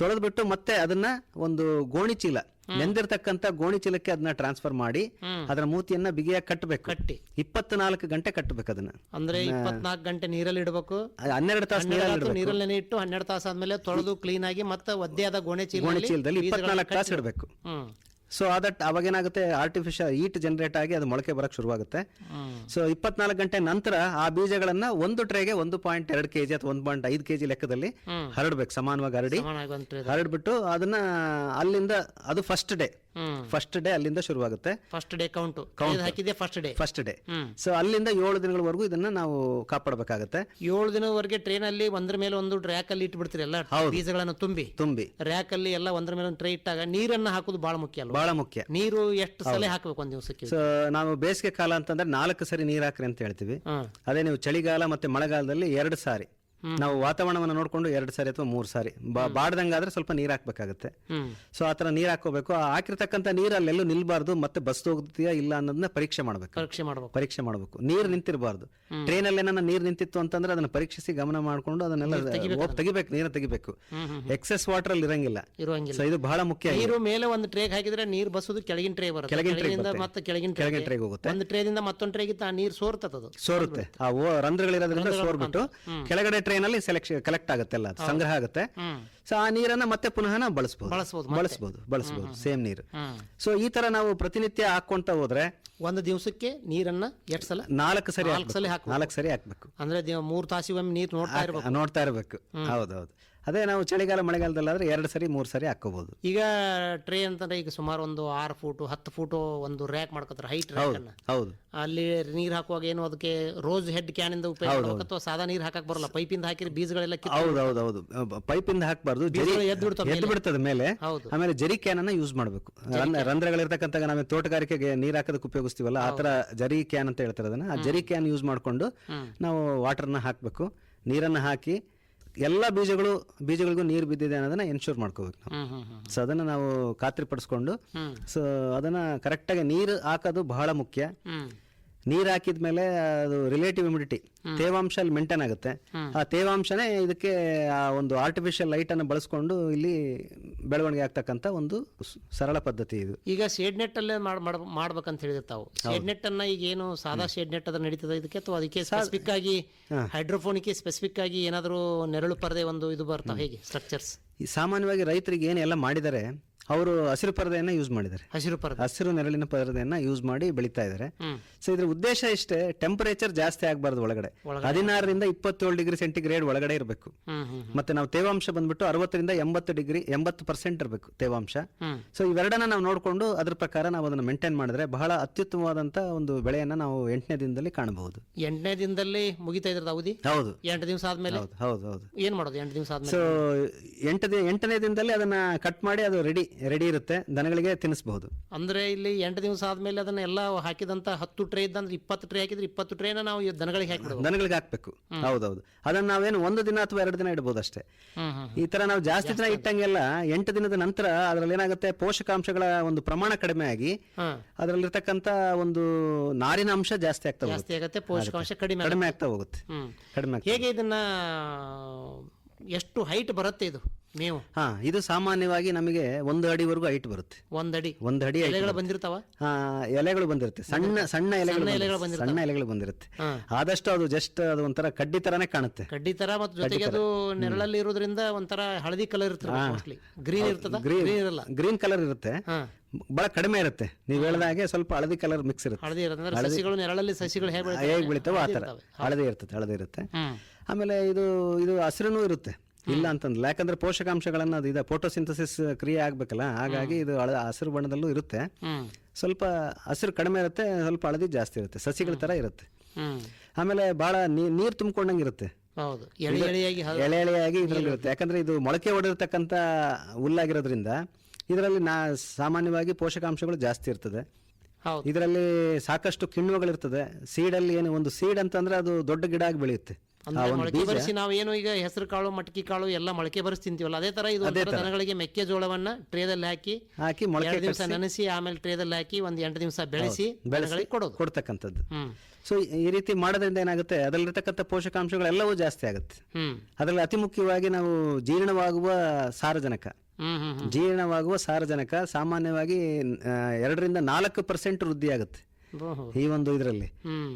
ತೊಳೆದ್ಬಿಟ್ಟು ಮತ್ತೆ ಅದನ್ನ ಒಂದು ಗೋಣಿ ಚೀಲ ನೆಂದಿರ್ತಕ್ಕಂತ ಗೋಣಿ ಚೀಲಕ್ಕೆ ಅದನ್ನ ಟ್ರಾನ್ಸ್ಫರ್ ಮಾಡಿ. ಅದರ ಮೂತಿಯನ್ನ ಬಿಗಿಯಾಗಿ ಕಟ್ಟಬೇಕು ಕಟ್ಟಿ. ಇಪ್ಪತ್ನಾಲ್ಕು ಗಂಟೆ ಕಟ್ಟಬೇಕು ಅದನ್ನ. ಅಂದ್ರೆ ಇಪ್ಪತ್ನಾಲ್ಕು ಗಂಟೆ ನೀರಲ್ಲಿ ಇಡಬೇಕು. ಹನ್ನೆರಡು ತಾಸು ನೀರಲ್ಲಿ ನೀರಲ್ಲಿ ಇಟ್ಟು ಹನ್ನೆರಡು ತಾಸು ಆದ್ಮೇಲೆ ತೊಳೆದು ಕ್ಲೀನ್ ಆಗಿ ಮತ್ತೆ ಒದ್ದೆಯಾದ ಗೋಣಿ ಚೀಲ ಗೋಣಿ ಚೀಲದಲ್ಲಿ ಇಪ್ಪತ್ನಾಲ್ಕು ತಾಸು ಇಡಬೇಕು. ಸೊ ಅದಟ್ ಅವಾಗೇನಾಗುತ್ತೆ ಆರ್ಟಿಫಿಷಿಯಲ್ ಈಟ್ ಜನರೇಟ್ ಆಗಿ ಅದು ಮೊಳಕೆ ಬರಕ್ ಶುರುವಾಗುತ್ತೆ ಸೊ ಇಪ್ಪತ್ನಾಲ್ಕು ಗಂಟೆ ನಂತರ ಆ ಬೀಜಗಳನ್ನ ಒಂದು ಟ್ರೇಗೆ ಒಂದು ಪಾಯಿಂಟ್ ಎರಡು ಕೆಜಿ ಅಥವಾ ಒಂದು ಪಾಯಿಂಟ್ ಐದು ಕೆಜಿ ಲೆಕ್ಕದಲ್ಲಿ. ಹರಡ್ಬೇಕು ಸಮಾನವಾಗಿ ಹರಡಿ. ಹರಡ್ಬಿಟ್ಟು ಅದನ್ನ ಅಲ್ಲಿಂದ ಅದು ಫಸ್ಟ್ ಡೇ ಫಸ್ಟ್ ಡೇ ಅಲ್ಲಿಂದ ಶುರುವಾಗುತ್ತೆ. ಫಸ್ಟ್ ಡೇ ಕೌಂಟ್ ಹಾಕಿದೆ first day first day so ಅಲ್ಲಿಂದ ಏಳು ದಿನಗಳವರೆಗೂ ಇದನ್ನ ನಾವು ಕಾಪಾಡಬೇಕಾಗುತ್ತೆ. ಏಳು ದಿನವರೆಗೆ ಟ್ರೈನ್ ಅಲ್ಲಿ ಒಂದ್ರ ಮೇಲೆ ಒಂದು ರ್ಯಾಕ್ ಅಲ್ಲಿ ಇಟ್ಬಿಡ್ತೀರಿ ಎಲ್ಲ ಬೀಜಗಳನ್ನು ತುಂಬಿ. ತುಂಬಿ. ರ್ಯಾಕ್ ಅಲ್ಲಿ ಎಲ್ಲ ಒಂದ್ರ ಮೇಲೆ ಟ್ರೈ ಟ್ರೇ ಇಟ್ಟಾಗ ನೀರನ್ನ ಹಾಕೋದು ಬಹಳ ಮುಖ್ಯ ಅಲ್ಲ ಬಹಳ ಮುಖ್ಯ. ನೀರು ಎಷ್ಟು ಸಲ ಹಾಕಬೇಕು ಒಂದ್ ದಿವಸಕ್ಕೆ? ಸೊ ನಾವು ಬೇಸಿಗೆ ಕಾಲ ಅಂತಂದ್ರೆ ನಾಲ್ಕು ಸರಿ ನೀರ್ ಹಾಕ್ರಿ ಅಂತ ಹೇಳ್ತೀವಿ. ಅದೇ ನೀವು ಚಳಿಗಾಲ ಮತ್ತೆ ಮಳೆಗಾಲದಲ್ಲಿ ಎರಡು ಸಾರಿ. ನಾವು ವಾತಾವರಣವನ್ನು ನೋಡ್ಕೊಂಡು ಎರಡು ಸಾರಿ ಅಥವಾ ಮೂರು ಸಾರಿ ಬಾಡ್ದಂಗಾದ್ರೆ ಸ್ವಲ್ಪ ನೀರು ಹಾಕ್ಬೇಕಾಗತ್ತೆ. ಸೊ ಆ ಥರ ನೀರು ಹಾಕೋಬೇಕು ಆ ಹಾಕಿರ್ತಕ್ಕಂಥ ನೀರು ಅಲ್ಲೆಲ್ಲೂ ನಿಲ್ಬಾರ್ದು ಮತ್ತೆ ಬಸ್ ಹೋಗ್ತೀಯಾ ಇಲ್ಲ ಅನ್ನೋದನ್ನ ಪರೀಕ್ಷೆ ಮಾಡಬೇಕು. ಪರೀಕ್ಷೆ ಮಾಡಬೇಕು. ಪರೀಕ್ಷೆ ಮಾಡಬೇಕು. ನೀರು ನಿಂತಿರಬಾರ್ದು. ಟ್ರೈನಲ್ಲಿ ಏನಾರ ನೀರು ನಿಂತಿತ್ತು ಅಂತಂದ್ರೆ ಅದನ್ನ ಪರೀಕ್ಷಿಸಿ ಗಮನ ಮಾಡ್ಕೊಂಡು ಅದನ್ನೆಲ್ಲ ತೆಗಿಬೇಕು ನೀರು ತೆಗಿಬೇಕು. ಎಕ್ಸೆಸ್ ವಾಟರ್ ಅಲ್ಲಿ ಇರಂಗಿಲ್ಲ. ಸೊ ಇದು ಬಹಳ ಮುಖ್ಯ ನೀರು ಮೇಲೆ ಒಂದು ಟ್ರೇ ಹಾಕಿದ್ರೆ ನೀರು ಬಸ್ಸೋದು ಕೆಳಗಿನ ಟ್ರೇ ಬರುತ್ತೆ. ಕೆಳಗಿನ ಟ್ರೇ. ಮತ್ತೆ ಕೆಳಗಿನ ಕೆಳಗಿನ ಟ್ರೇ ಹೋಗುತ್ತೆ. ಒಂದು ಟ್ರೇದಿಂದ ಮತ್ತೊಂದು ಟ್ರೇಗಿಂತ ನೀರು ಸೋರ್ತದ ಸೋರುತ್ತೆ. ಆ ರಂಧ್ರಗಳಿರೋದ್ರಿಂದ ಸೋರ್ಬಿಟ್ಟು ಕೆಳಗಡೆ ಟ್ರೈನ್ ಅಲ್ಲಿ ಸೆಲೆಕ್ಷನ್ ಕಲೆಕ್ಟ್ ಆಗುತ್ತೆ ಎಲ್ಲ ಅದು ಸಂಗ್ರಹ ಆಗುತ್ತೆ. ಸೊ ಆ ನೀರನ್ನ ಮತ್ತೆ ಪುನಃ ನಾವು ಬಳಸಬಹುದು ಬಳಸ್ಬೋದು ಬಳಸಬಹುದು ಬಳಸಬಹುದು ಸೇಮ್ ನೀರು. ಸೊ ಈ ತರ ನಾವು ಪ್ರತಿನಿತ್ಯ ಹಾಕೊಂತ ಹೋದ್ರೆ ಒಂದು ದಿವಸಕ್ಕೆ ನೀರನ್ನ ಎಷ್ಟು ಸಲ? ನಾಲ್ಕು ಸರಿ ನಾಲ್ಕು ಸಲ ಹಾಕ್ಬೇಕು. ಹಾಕ್ಬೇಕು. ನಾಲ್ಕು ಸರಿ ಹಾಕ್ಬೇಕು. ಅಂದ್ರೆ ಮೂರು ಮೂರ್ ತಾಸಿಗೊಮ್ಮೆ ನೀರು ನೋಡ್ತಾ ಇರ್ಬೇಕು. ನೋಡ್ತಾ ಇರಬೇಕು. ಹೌದೌದು. ಅದೇ ನಾವು ಚಳಿಗಾಲ ಮಳೆಗಾಲದಲ್ಲಾದ್ರೆ ಎರಡು ಸರಿ ಮೂರು ಸರಿ ಹಾಕೋಬಹುದು ಈಗ ಟ್ರೇ ಅಂತಂದ್ರೆ ಈಗ ಸುಮಾರು ಒಂದು ಆರು ಫೂಟು ಹತ್ತು ಫೂಟು ಒಂದು ರ್ಯಾಕ್ ಮಾಡ್ಕೋತಾರೆ ಹೈಟ್ ಅನ್ನ. ಹೌದು. ಅಲ್ಲಿ ನೀರು ಹಾಕುವಾಗ ಏನು ಅದಕ್ಕೆ ರೋಸ್ ಹೆಡ್ ಕ್ಯಾನ್ ಇಂದ ಉಪಯೋಗ ಅಥವಾ ಸಾದಾ ನೀರು ಹಾಕಕ್ ಬರಲ್ಲ ಪೈಪಿಂದ ಹಾಕಿದ್ರೆ ಬೀಜಗಳೆಲ್ಲ ಹೌದು ಹೌದು ಹೌದು. ಪೈಪಿಂದ ಹಾಕಬಾರ್ದು ಎದ್ದು ಬಿಡ್ತದೆ ಮೇಲೆ. ಹೌದು. ಆಮೇಲೆ ಜರಿ ಕ್ಯಾನ್ ಅನ್ನ ಯೂಸ್ ಮಾಡಬೇಕು. ರಂಧ್ರಗಳಿರ್ತಕ್ಕಂಥ ನಾವು ತೋಟಗಾರಿಕೆಗೆ ನೀರು ಹಾಕೋದಕ್ಕೆ ಉಪಯೋಗಿಸ್ತೀವಲ್ಲ ಆ ತರ ಜರಿ ಕ್ಯಾನ್ ಅಂತ ಹೇಳ್ತಾರೆ ಅದನ್ನ. ಆ ಜರಿ ಕ್ಯಾನ್ ಯೂಸ್ ಮಾಡ್ಕೊಂಡು ನಾವು ವಾಟರ್ನ ಹಾಕಬೇಕು. ನೀರನ್ನ ಹಾಕಿ ಎಲ್ಲ ಬೀಜಗಳು ಬೀಜಗಳಿಗೂ ನೀರು ಬಿದ್ದಿದೆ ಅನ್ನೋದನ್ನ ಎನ್ಶೂರ್ ಮಾಡ್ಕೋಬೇಕು ನಾವು. ಸೊ ಅದನ್ನ ನಾವು ಖಾತ್ರಿಪಡಿಸ್ಕೊಂಡು. ಸೊ ಅದನ್ನ ಕರೆಕ್ಟಾಗಿ ನೀರು ಹಾಕೋದು ಬಹಳ ಮುಖ್ಯ. ಹ್ಮ್ ಹಾಕಿದ ಮೇಲೆ ಅದು ರಿಲೇಟಿವ್ ಇಮ್ಯುನಿಟಿ ತೇವಾಂಶ ಅಲ್ಲಿ ಮೇಂಟೈನ್ ಆಗುತ್ತೆ. ಆ ತೇವಾಂಶನೇ ಇದಕ್ಕೆ ಆ ಒಂದು ಆರ್ಟಿಫಿಷಿಯಲ್ ಲೈಟ್ ಅನ್ನು ಬಳಸ್ಕೊಂಡು ಇಲ್ಲಿ ಬೆಳವಣಿಗೆ ಆಗ್ತಕ್ಕಂಥ ಒಂದು ಸ್- ಸರಳ ಪದ್ಧತಿ ಇದು. ಈಗ ಶೇಡ್ ನೆಟ್ ಅಲ್ಲೇ ಮಾಡ್- ಮಾಡ್- ಮಾಡ್ಬೇಕಂತ ಹೇಳಿದ್ರೆ ತಾವು. ಶೇಡ್ ನೆಟ್ ಅನ್ನ ಈಗ ಏನು ಸಾದಾ ಶೇಡ್ ನೆಟ್ ಅದ್ರ ನಡೀತದ ಇದಕ್ಕೆ ಅಥವಾ ಅದಕ್ಕೆ ಸ್ಪೆಸಿಫಿಕ್ ಆಗಿ ಹೈಡ್ರೋಫೋನಿಕ್ ಸ್ಪೆಸಿಫಿಕ್ ಆಗಿ ಏನಾದರೂ ನೆರಳು ಪರದೆ ಒಂದು ಇದು ಬರ್ತಾವ ಹೇಗೆ ಸ್ಟ್ರಕ್ಚರ್ಸ್ ಈ ಸಾಮಾನ್ಯವಾಗಿ ರೈತರಿಗೆ ಏನೆಲ್ಲ ಮಾಡಿದ್ದಾರೆ ಅವರು ಹಸಿರು ಪರದೆಯನ್ನ ಯೂಸ್ ಮಾಡಿದ್ದಾರೆ. ಹಸಿರು ಪರದೆ. ಹಸಿರು ನೆರಳಿನ ಪರದೆಯನ್ನ ಯೂಸ್ ಮಾಡಿ ಬೆಳೀತಾ ಇದ್ದಾರೆ. ಸೊ ಇದ್ರ ಉದ್ದೇಶ ಇಷ್ಟೇ ಟೆಂಪರೇಚರ್ ಜಾಸ್ತಿ ಆಗಬಾರ್ದು ಒಳಗಡೆ. ಹದಿನಾರರಿಂದ ಇಪ್ಪತ್ತೇಳು ಡಿಗ್ರಿ ಸೆಂಟಿಗ್ರೇಡ್ ಒಳಗಡೆ ಇರಬೇಕು. ಮತ್ತೆ ನಾವು ತೇವಾಂಶ ಬಂದ್ಬಿಟ್ಟು ಅರವತ್ತರಿಂದ ಎಂಬತ್ತು ಡಿಗ್ರಿ ಎಂಬತ್ತು ಪರ್ಸೆಂಟ್ ಇರಬೇಕು ತೇವಾಂಶ. ಸೊ ಇವೆರಡನ್ನ ನಾವು ನೋಡಿಕೊಂಡು ಅದ್ರ ಪ್ರಕಾರ ನಾವು ಅದನ್ನು ಮೇಂಟೈನ್ ಮಾಡಿದ್ರೆ ಬಹಳ ಅತ್ಯುತ್ತಮವಾದಂತ ಒಂದು ಬೆಳೆಯನ್ನ ನಾವು ಎಂಟನೇ ದಿನದಲ್ಲಿ ಕಾಣಬಹುದು. ಎಂಟನೇ ದಿನದಲ್ಲಿ ಮುಗಿತಾ ಇದ್ರದ ಅವಧಿ? ಹೌದು. ಎಂಟು ದಿವಸ ಆದ್ಮೇಲೆ? ಹೌದು ಹೌದು ಹೌದು. ಏನ್ ಮಾಡೋದು ಎಂಟು ದಿವಸ ಆದ್ಮೇಲೆ? ಸೊ ಎಂಟು ದಿನ ಎಂಟನೇ ದಿನದಲ್ಲಿ ಅದನ್ನ ಕಟ್ ಮಾಡಿ ಅದು ರೆಡಿ ರೆಡಿ ಇರುತ್ತೆ ದನಗಳಿಗೆ ತಿನ್ನಿಸಬಹುದು. ಅಂದ್ರೆ ಇಲ್ಲಿ ಎಂಟು ದಿವಸ ಆದ್ಮೇಲೆ ಅದನ್ನ ಎಲ್ಲ ಹಾಕಿದಂತ ಹತ್ತು ಟ್ರೇ ಇದ್ದಂದ್ರೆ ಇಪ್ಪತ್ತು ಟ್ರೇ ಹಾಕಿದ್ರೆ ಇಪ್ಪತ್ತು ಟ್ರೇನ ನಾವು ಈ ದನಗಳಿಗೆ ಹಾಕಿಬಿಡ್ಬೋದು. ದನಗಳಿಗೆ ಹಾಕ್ಬೇಕು. ಹೌದೌದು. ಅದನ್ನ ನಾವೇನು ಒಂದು ದಿನ ಅಥವಾ ಎರಡು ದಿನ ಇಡಬಹುದು ಅಷ್ಟೇ ಈ ತರ ನಾವು ಜಾಸ್ತಿ ದಿನ ಇಟ್ಟಂಗೆಲ್ಲ ಎಂಟು ದಿನದ ನಂತರ ಅದರಲ್ಲಿ ಏನಾಗುತ್ತೆ ಪೋಷಕಾಂಶಗಳ ಒಂದು ಪ್ರಮಾಣ ಕಡಿಮೆ ಆಗಿ ಅದರಲ್ಲಿರ್ತಕ್ಕಂತ ಒಂದು ನಾರಿನ ಅಂಶ ಜಾಸ್ತಿ ಆಗ್ತಾ ಜಾಸ್ತಿ ಹೋಗುತ್ತೆ ಆಗತ್ತೆ ಪೋಷಕಾಂಶ ಕಡಿಮೆ ಕಡಿಮೆ. ಆಗ್ತಾ ಹೋಗುತ್ತೆ. ಕಡಿಮೆ ಆಗ್ತಾ ಹೇಗೆ ಇದನ್ನ ಎಷ್ಟು ಹೈಟ್ ಬರುತ್ತೆ ಇದು? ನೀವು ಹಾ ಇದು ಸಾಮಾನ್ಯವಾಗಿ ನಮಗೆ ಒಂದು ಅಡಿವರೆಗೂ ಹೈಟ್ ಬರುತ್ತೆ. ಒಂದಡಿ ಒಂದಡಿ ಅಡಿ height ಎಲೆಗಳು ಬರುತ್ತೆ. ಬಂದಿರ್ತಾವ? ಹಾ ಎಲೆಗಳು ಬಂದಿರುತ್ತೆ. ಸಣ್ಣ ಸಣ್ಣ ಎಲೆಗಳು ಸಣ್ಣ ಎಲೆಗಳು ಬಂದಿರುತ್ತೆ. ಸಣ್ಣ ಎಲೆಗಳು ಬಂದಿರುತ್ತೆ. ಆದಷ್ಟು ಅದು ಜಸ್ಟ್ ಅದು ಒಂಥರ ಕಡ್ಡಿ ತರಾನೇ ಕಾಣುತ್ತೆ. ಕಡ್ಡಿ ತರ ಮತ್ತು ಜೊತೆಗೆ ಅದು ನೆರಳಲ್ಲಿ ಇರೋದ್ರಿಂದ ಒಂಥರ ಹಳದಿ ಕಲರ್ ಇರ್ತದೆ ಮೋಸ್ಟ್ಲಿ ಗ್ರೀನ್ ಇರ್ತದ? ಗ್ರೀನ್ ಗ್ರೀನ್ ಇರಲ್ಲ. ಗ್ರೀನ್ ಕಲರ್ ಇರುತ್ತೆ. ಹಾ. ಬಹಳ ಕಡಿಮೆ ಇರುತ್ತೆ. ನೀವು ಹೇಳಿದ ಹಾಗೆ ಸ್ವಲ್ಪ ಹಳದಿ ಕಲರ್ ಮಿಕ್ಸ್ ಇರುತ್ತೆ. ಹಳದಿ ಇರುತ್ತೆ ಸಸಿಗಳು ನೆರಳಲ್ಲಿ ಸಸಿಗಳು ಹೇಗೆ ಹೇಗೆ ಬೆಳಿತಾವೋ ಆ ಥರ. ಇರ್ತವೆ. ಹಳದಿ ಇರ್ತದೆ ಹಳದಿ ಇರುತ್ತೆ. ಆಮೇಲೆ ಇದು ಇದು ಹಸಿರುನೂ ಇರುತ್ತೆ. ಇಲ್ಲ ಅಂತಂದ್ರೆ ಯಾಕಂದ್ರೆ ಪೋಷಕಾಂಶಗಳನ್ನ ಅದು ಇದೆ ಫೋಟೋಸಿಂಥಸಿಸ್ ಕ್ರಿಯೆ ಆಗ್ಬೇಕಲ್ಲ ಹಾಗಾಗಿ ಇದು ಹಳ ಹಸಿರು ಬಣ್ಣದಲ್ಲೂ ಇರುತ್ತೆ. ಸ್ವಲ್ಪ ಹಸಿರು ಕಡಿಮೆ ಇರುತ್ತೆ ಸ್ವಲ್ಪ ಹಳದಿ ಜಾಸ್ತಿ ಇರುತ್ತೆ. ಸಸಿಗಳ ತರ ಇರುತ್ತೆ. ಆಮೇಲೆ ಬಹಳ ನೀರು ತುಂಬಿಕೊಂಡಂಗೆ ಇರುತ್ತೆ. ಎಳೆ ಎಳೆಯಾಗಿ ಇದ್ರಲ್ಲಿ ಎಳೆ ಎಳೆಯಾಗಿ ಇದರಲ್ಲಿ ಇರುತ್ತೆ. ಯಾಕಂದ್ರೆ ಇದು ಮೊಳಕೆ ಹೊಡಿರ್ತಕ್ಕಂಥ ಹುಲ್ಲಾಗಿರೋದ್ರಿಂದ ಇದರಲ್ಲಿ ನಾ ಸಾಮಾನ್ಯವಾಗಿ ಪೋಷಕಾಂಶಗಳು ಜಾಸ್ತಿ ಇರ್ತದೆ. ಹೌದು. ಇದರಲ್ಲಿ ಸಾಕಷ್ಟು ಕಿಣ್ವಗಳಿರ್ತದೆ. ಸೀಡಲ್ಲಿ ಏನು ಒಂದು ಸೀಡ್ ಅಂತಂದ್ರೆ ಅದು ದೊಡ್ಡ ಗಿಡ ಆಗಿ ಬೆಳೆಯುತ್ತೆ. ಆ ಅಂದ್ರೆ ಒಂದು ಮೊಳಕೆ ಬೀಜ. ಬರಿಸಿ ನಾವು ಏನು ಈಗ ಹೆಸರು ಕಾಳು ಮಟಕಿ ಕಾಳು ಎಲ್ಲ ಮೊಳಕೆ ಬರಿಸಿ ತಿಂತೀವಲ್ಲ ಅದೇ ತರ ಇದು ಒಂಥರ ದನಗಳಿಗೆ ಮೆಕ್ಕೆಜೋಳವನ್ನ ಟ್ರೇದಲ್ಲಿ ಹಾಕಿ ಹಾಕಿ ಮೊಳಕೆ ಎರಡು ದಿವಸ ನೆನೆಸಿ ಆಮೇಲೆ ಟ್ರೇದಲ್ಲಿ ಹಾಕಿ ಒಂದ್ ಎಂಟು ದಿವಸ ಬೆಳೆಸಿ ದನಗಳಿಗೆ ಕೊಡೋದು. ಕೊಡ್ತಕ್ಕಂಥದ್ದು. ಹ್ಮ್. ಸೊ ಈ ರೀತಿ ಮಾಡೋದ್ರಿಂದ ಏನಾಗುತ್ತೆ ಅದರಲ್ಲಿರ್ತಕ್ಕಂಥ ಪೋಷಕಾಂಶಗಳೆಲ್ಲವೂ ಜಾಸ್ತಿ ಆಗುತ್ತೆ. ಹ್ಮ್. ಅದರಲ್ಲಿ ಅತಿ ಮುಖ್ಯವಾಗಿ ನಾವು ಜೀರ್ಣವಾಗುವ ಸಾರಜನಕ. ಜೀರ್ಣವಾಗುವ ಸಾರಜನಕ ಸಾಮಾನ್ಯವಾಗಿ ಎರಡರಿಂದ ನಾಲ್ಕು ಪರ್ಸೆಂಟ್ ವೃದ್ಧಿ ಆಗುತ್ತೆ. ಈ ಒಂದು ಇದರಲ್ಲಿ.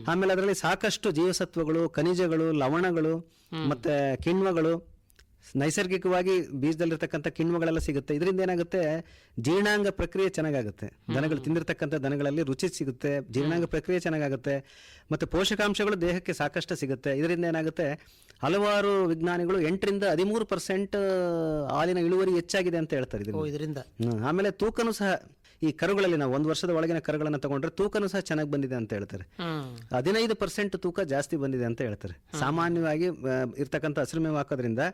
ಆಮೇಲೆ ಅದರಲ್ಲಿ ಸಾಕಷ್ಟು ಜೀವಸತ್ವಗಳು ಖನಿಜಗಳು ಲವಣಗಳು ಮತ್ತೆ ಕಿಣ್ವಗಳು ನೈಸರ್ಗಿಕವಾಗಿ ಬೀಜದಲ್ಲಿರ್ತಕ್ಕಂಥ ಕಿಣ್ವಗಳೆಲ್ಲ ಸಿಗುತ್ತೆ. ಇದರಿಂದ ಏನಾಗುತ್ತೆ? ಜೀರ್ಣಾಂಗ ಪ್ರಕ್ರಿಯೆ ಚೆನ್ನಾಗಾಗುತ್ತೆ. ದನಗಳು ತಿಂದಿರ್ತಕ್ಕಂಥ ದನಗಳಲ್ಲಿ ರುಚಿ ಸಿಗುತ್ತೆ ಜೀರ್ಣಾಂಗ ಪ್ರಕ್ರಿಯೆ ಚೆನ್ನಾಗಾಗುತ್ತೆ ಮತ್ತೆ ಪೋಷಕಾಂಶಗಳು ದೇಹಕ್ಕೆ ಸಾಕಷ್ಟು ಸಿಗುತ್ತೆ. ಇದರಿಂದ ಏನಾಗುತ್ತೆ? ಹಲವಾರು ವಿಜ್ಞಾನಿಗಳು ಎಂಟರಿಂದ ಹದಿಮೂರು ಪರ್ಸೆಂಟ್ ಹಾಲಿನ ಇಳುವರಿ ಹೆಚ್ಚಾಗಿದೆ ಅಂತ ಹೇಳ್ತಾರೆ ಇದರಿಂದ. ಆಮೇಲೆ ತೂಕನೂ ಸಹ ಈ ಕರುಗಳಲ್ಲಿ ನಾವು ಒಂದು ವರ್ಷದ ಒಳಗಿನ ಕರುಗಳನ್ನು ತಗೊಂಡ್ರೆ ತೂಕನೂ ಸಹ ಚೆನ್ನಾಗಿ ಬಂದಿದೆ ಅಂತ ಹೇಳ್ತಾರೆ. ಹದಿನೈದು ಪರ್ಸೆಂಟ್ ತೂಕ ಜಾಸ್ತಿ ಬಂದಿದೆ ಅಂತ ಹೇಳ್ತಾರೆ. ಸಾಮಾನ್ಯವಾಗಿ ಇರ್ತಕ್ಕಂಥ ಹಸಿರು ಮೇವು ಹಾಕೋದ್ರಿಂದ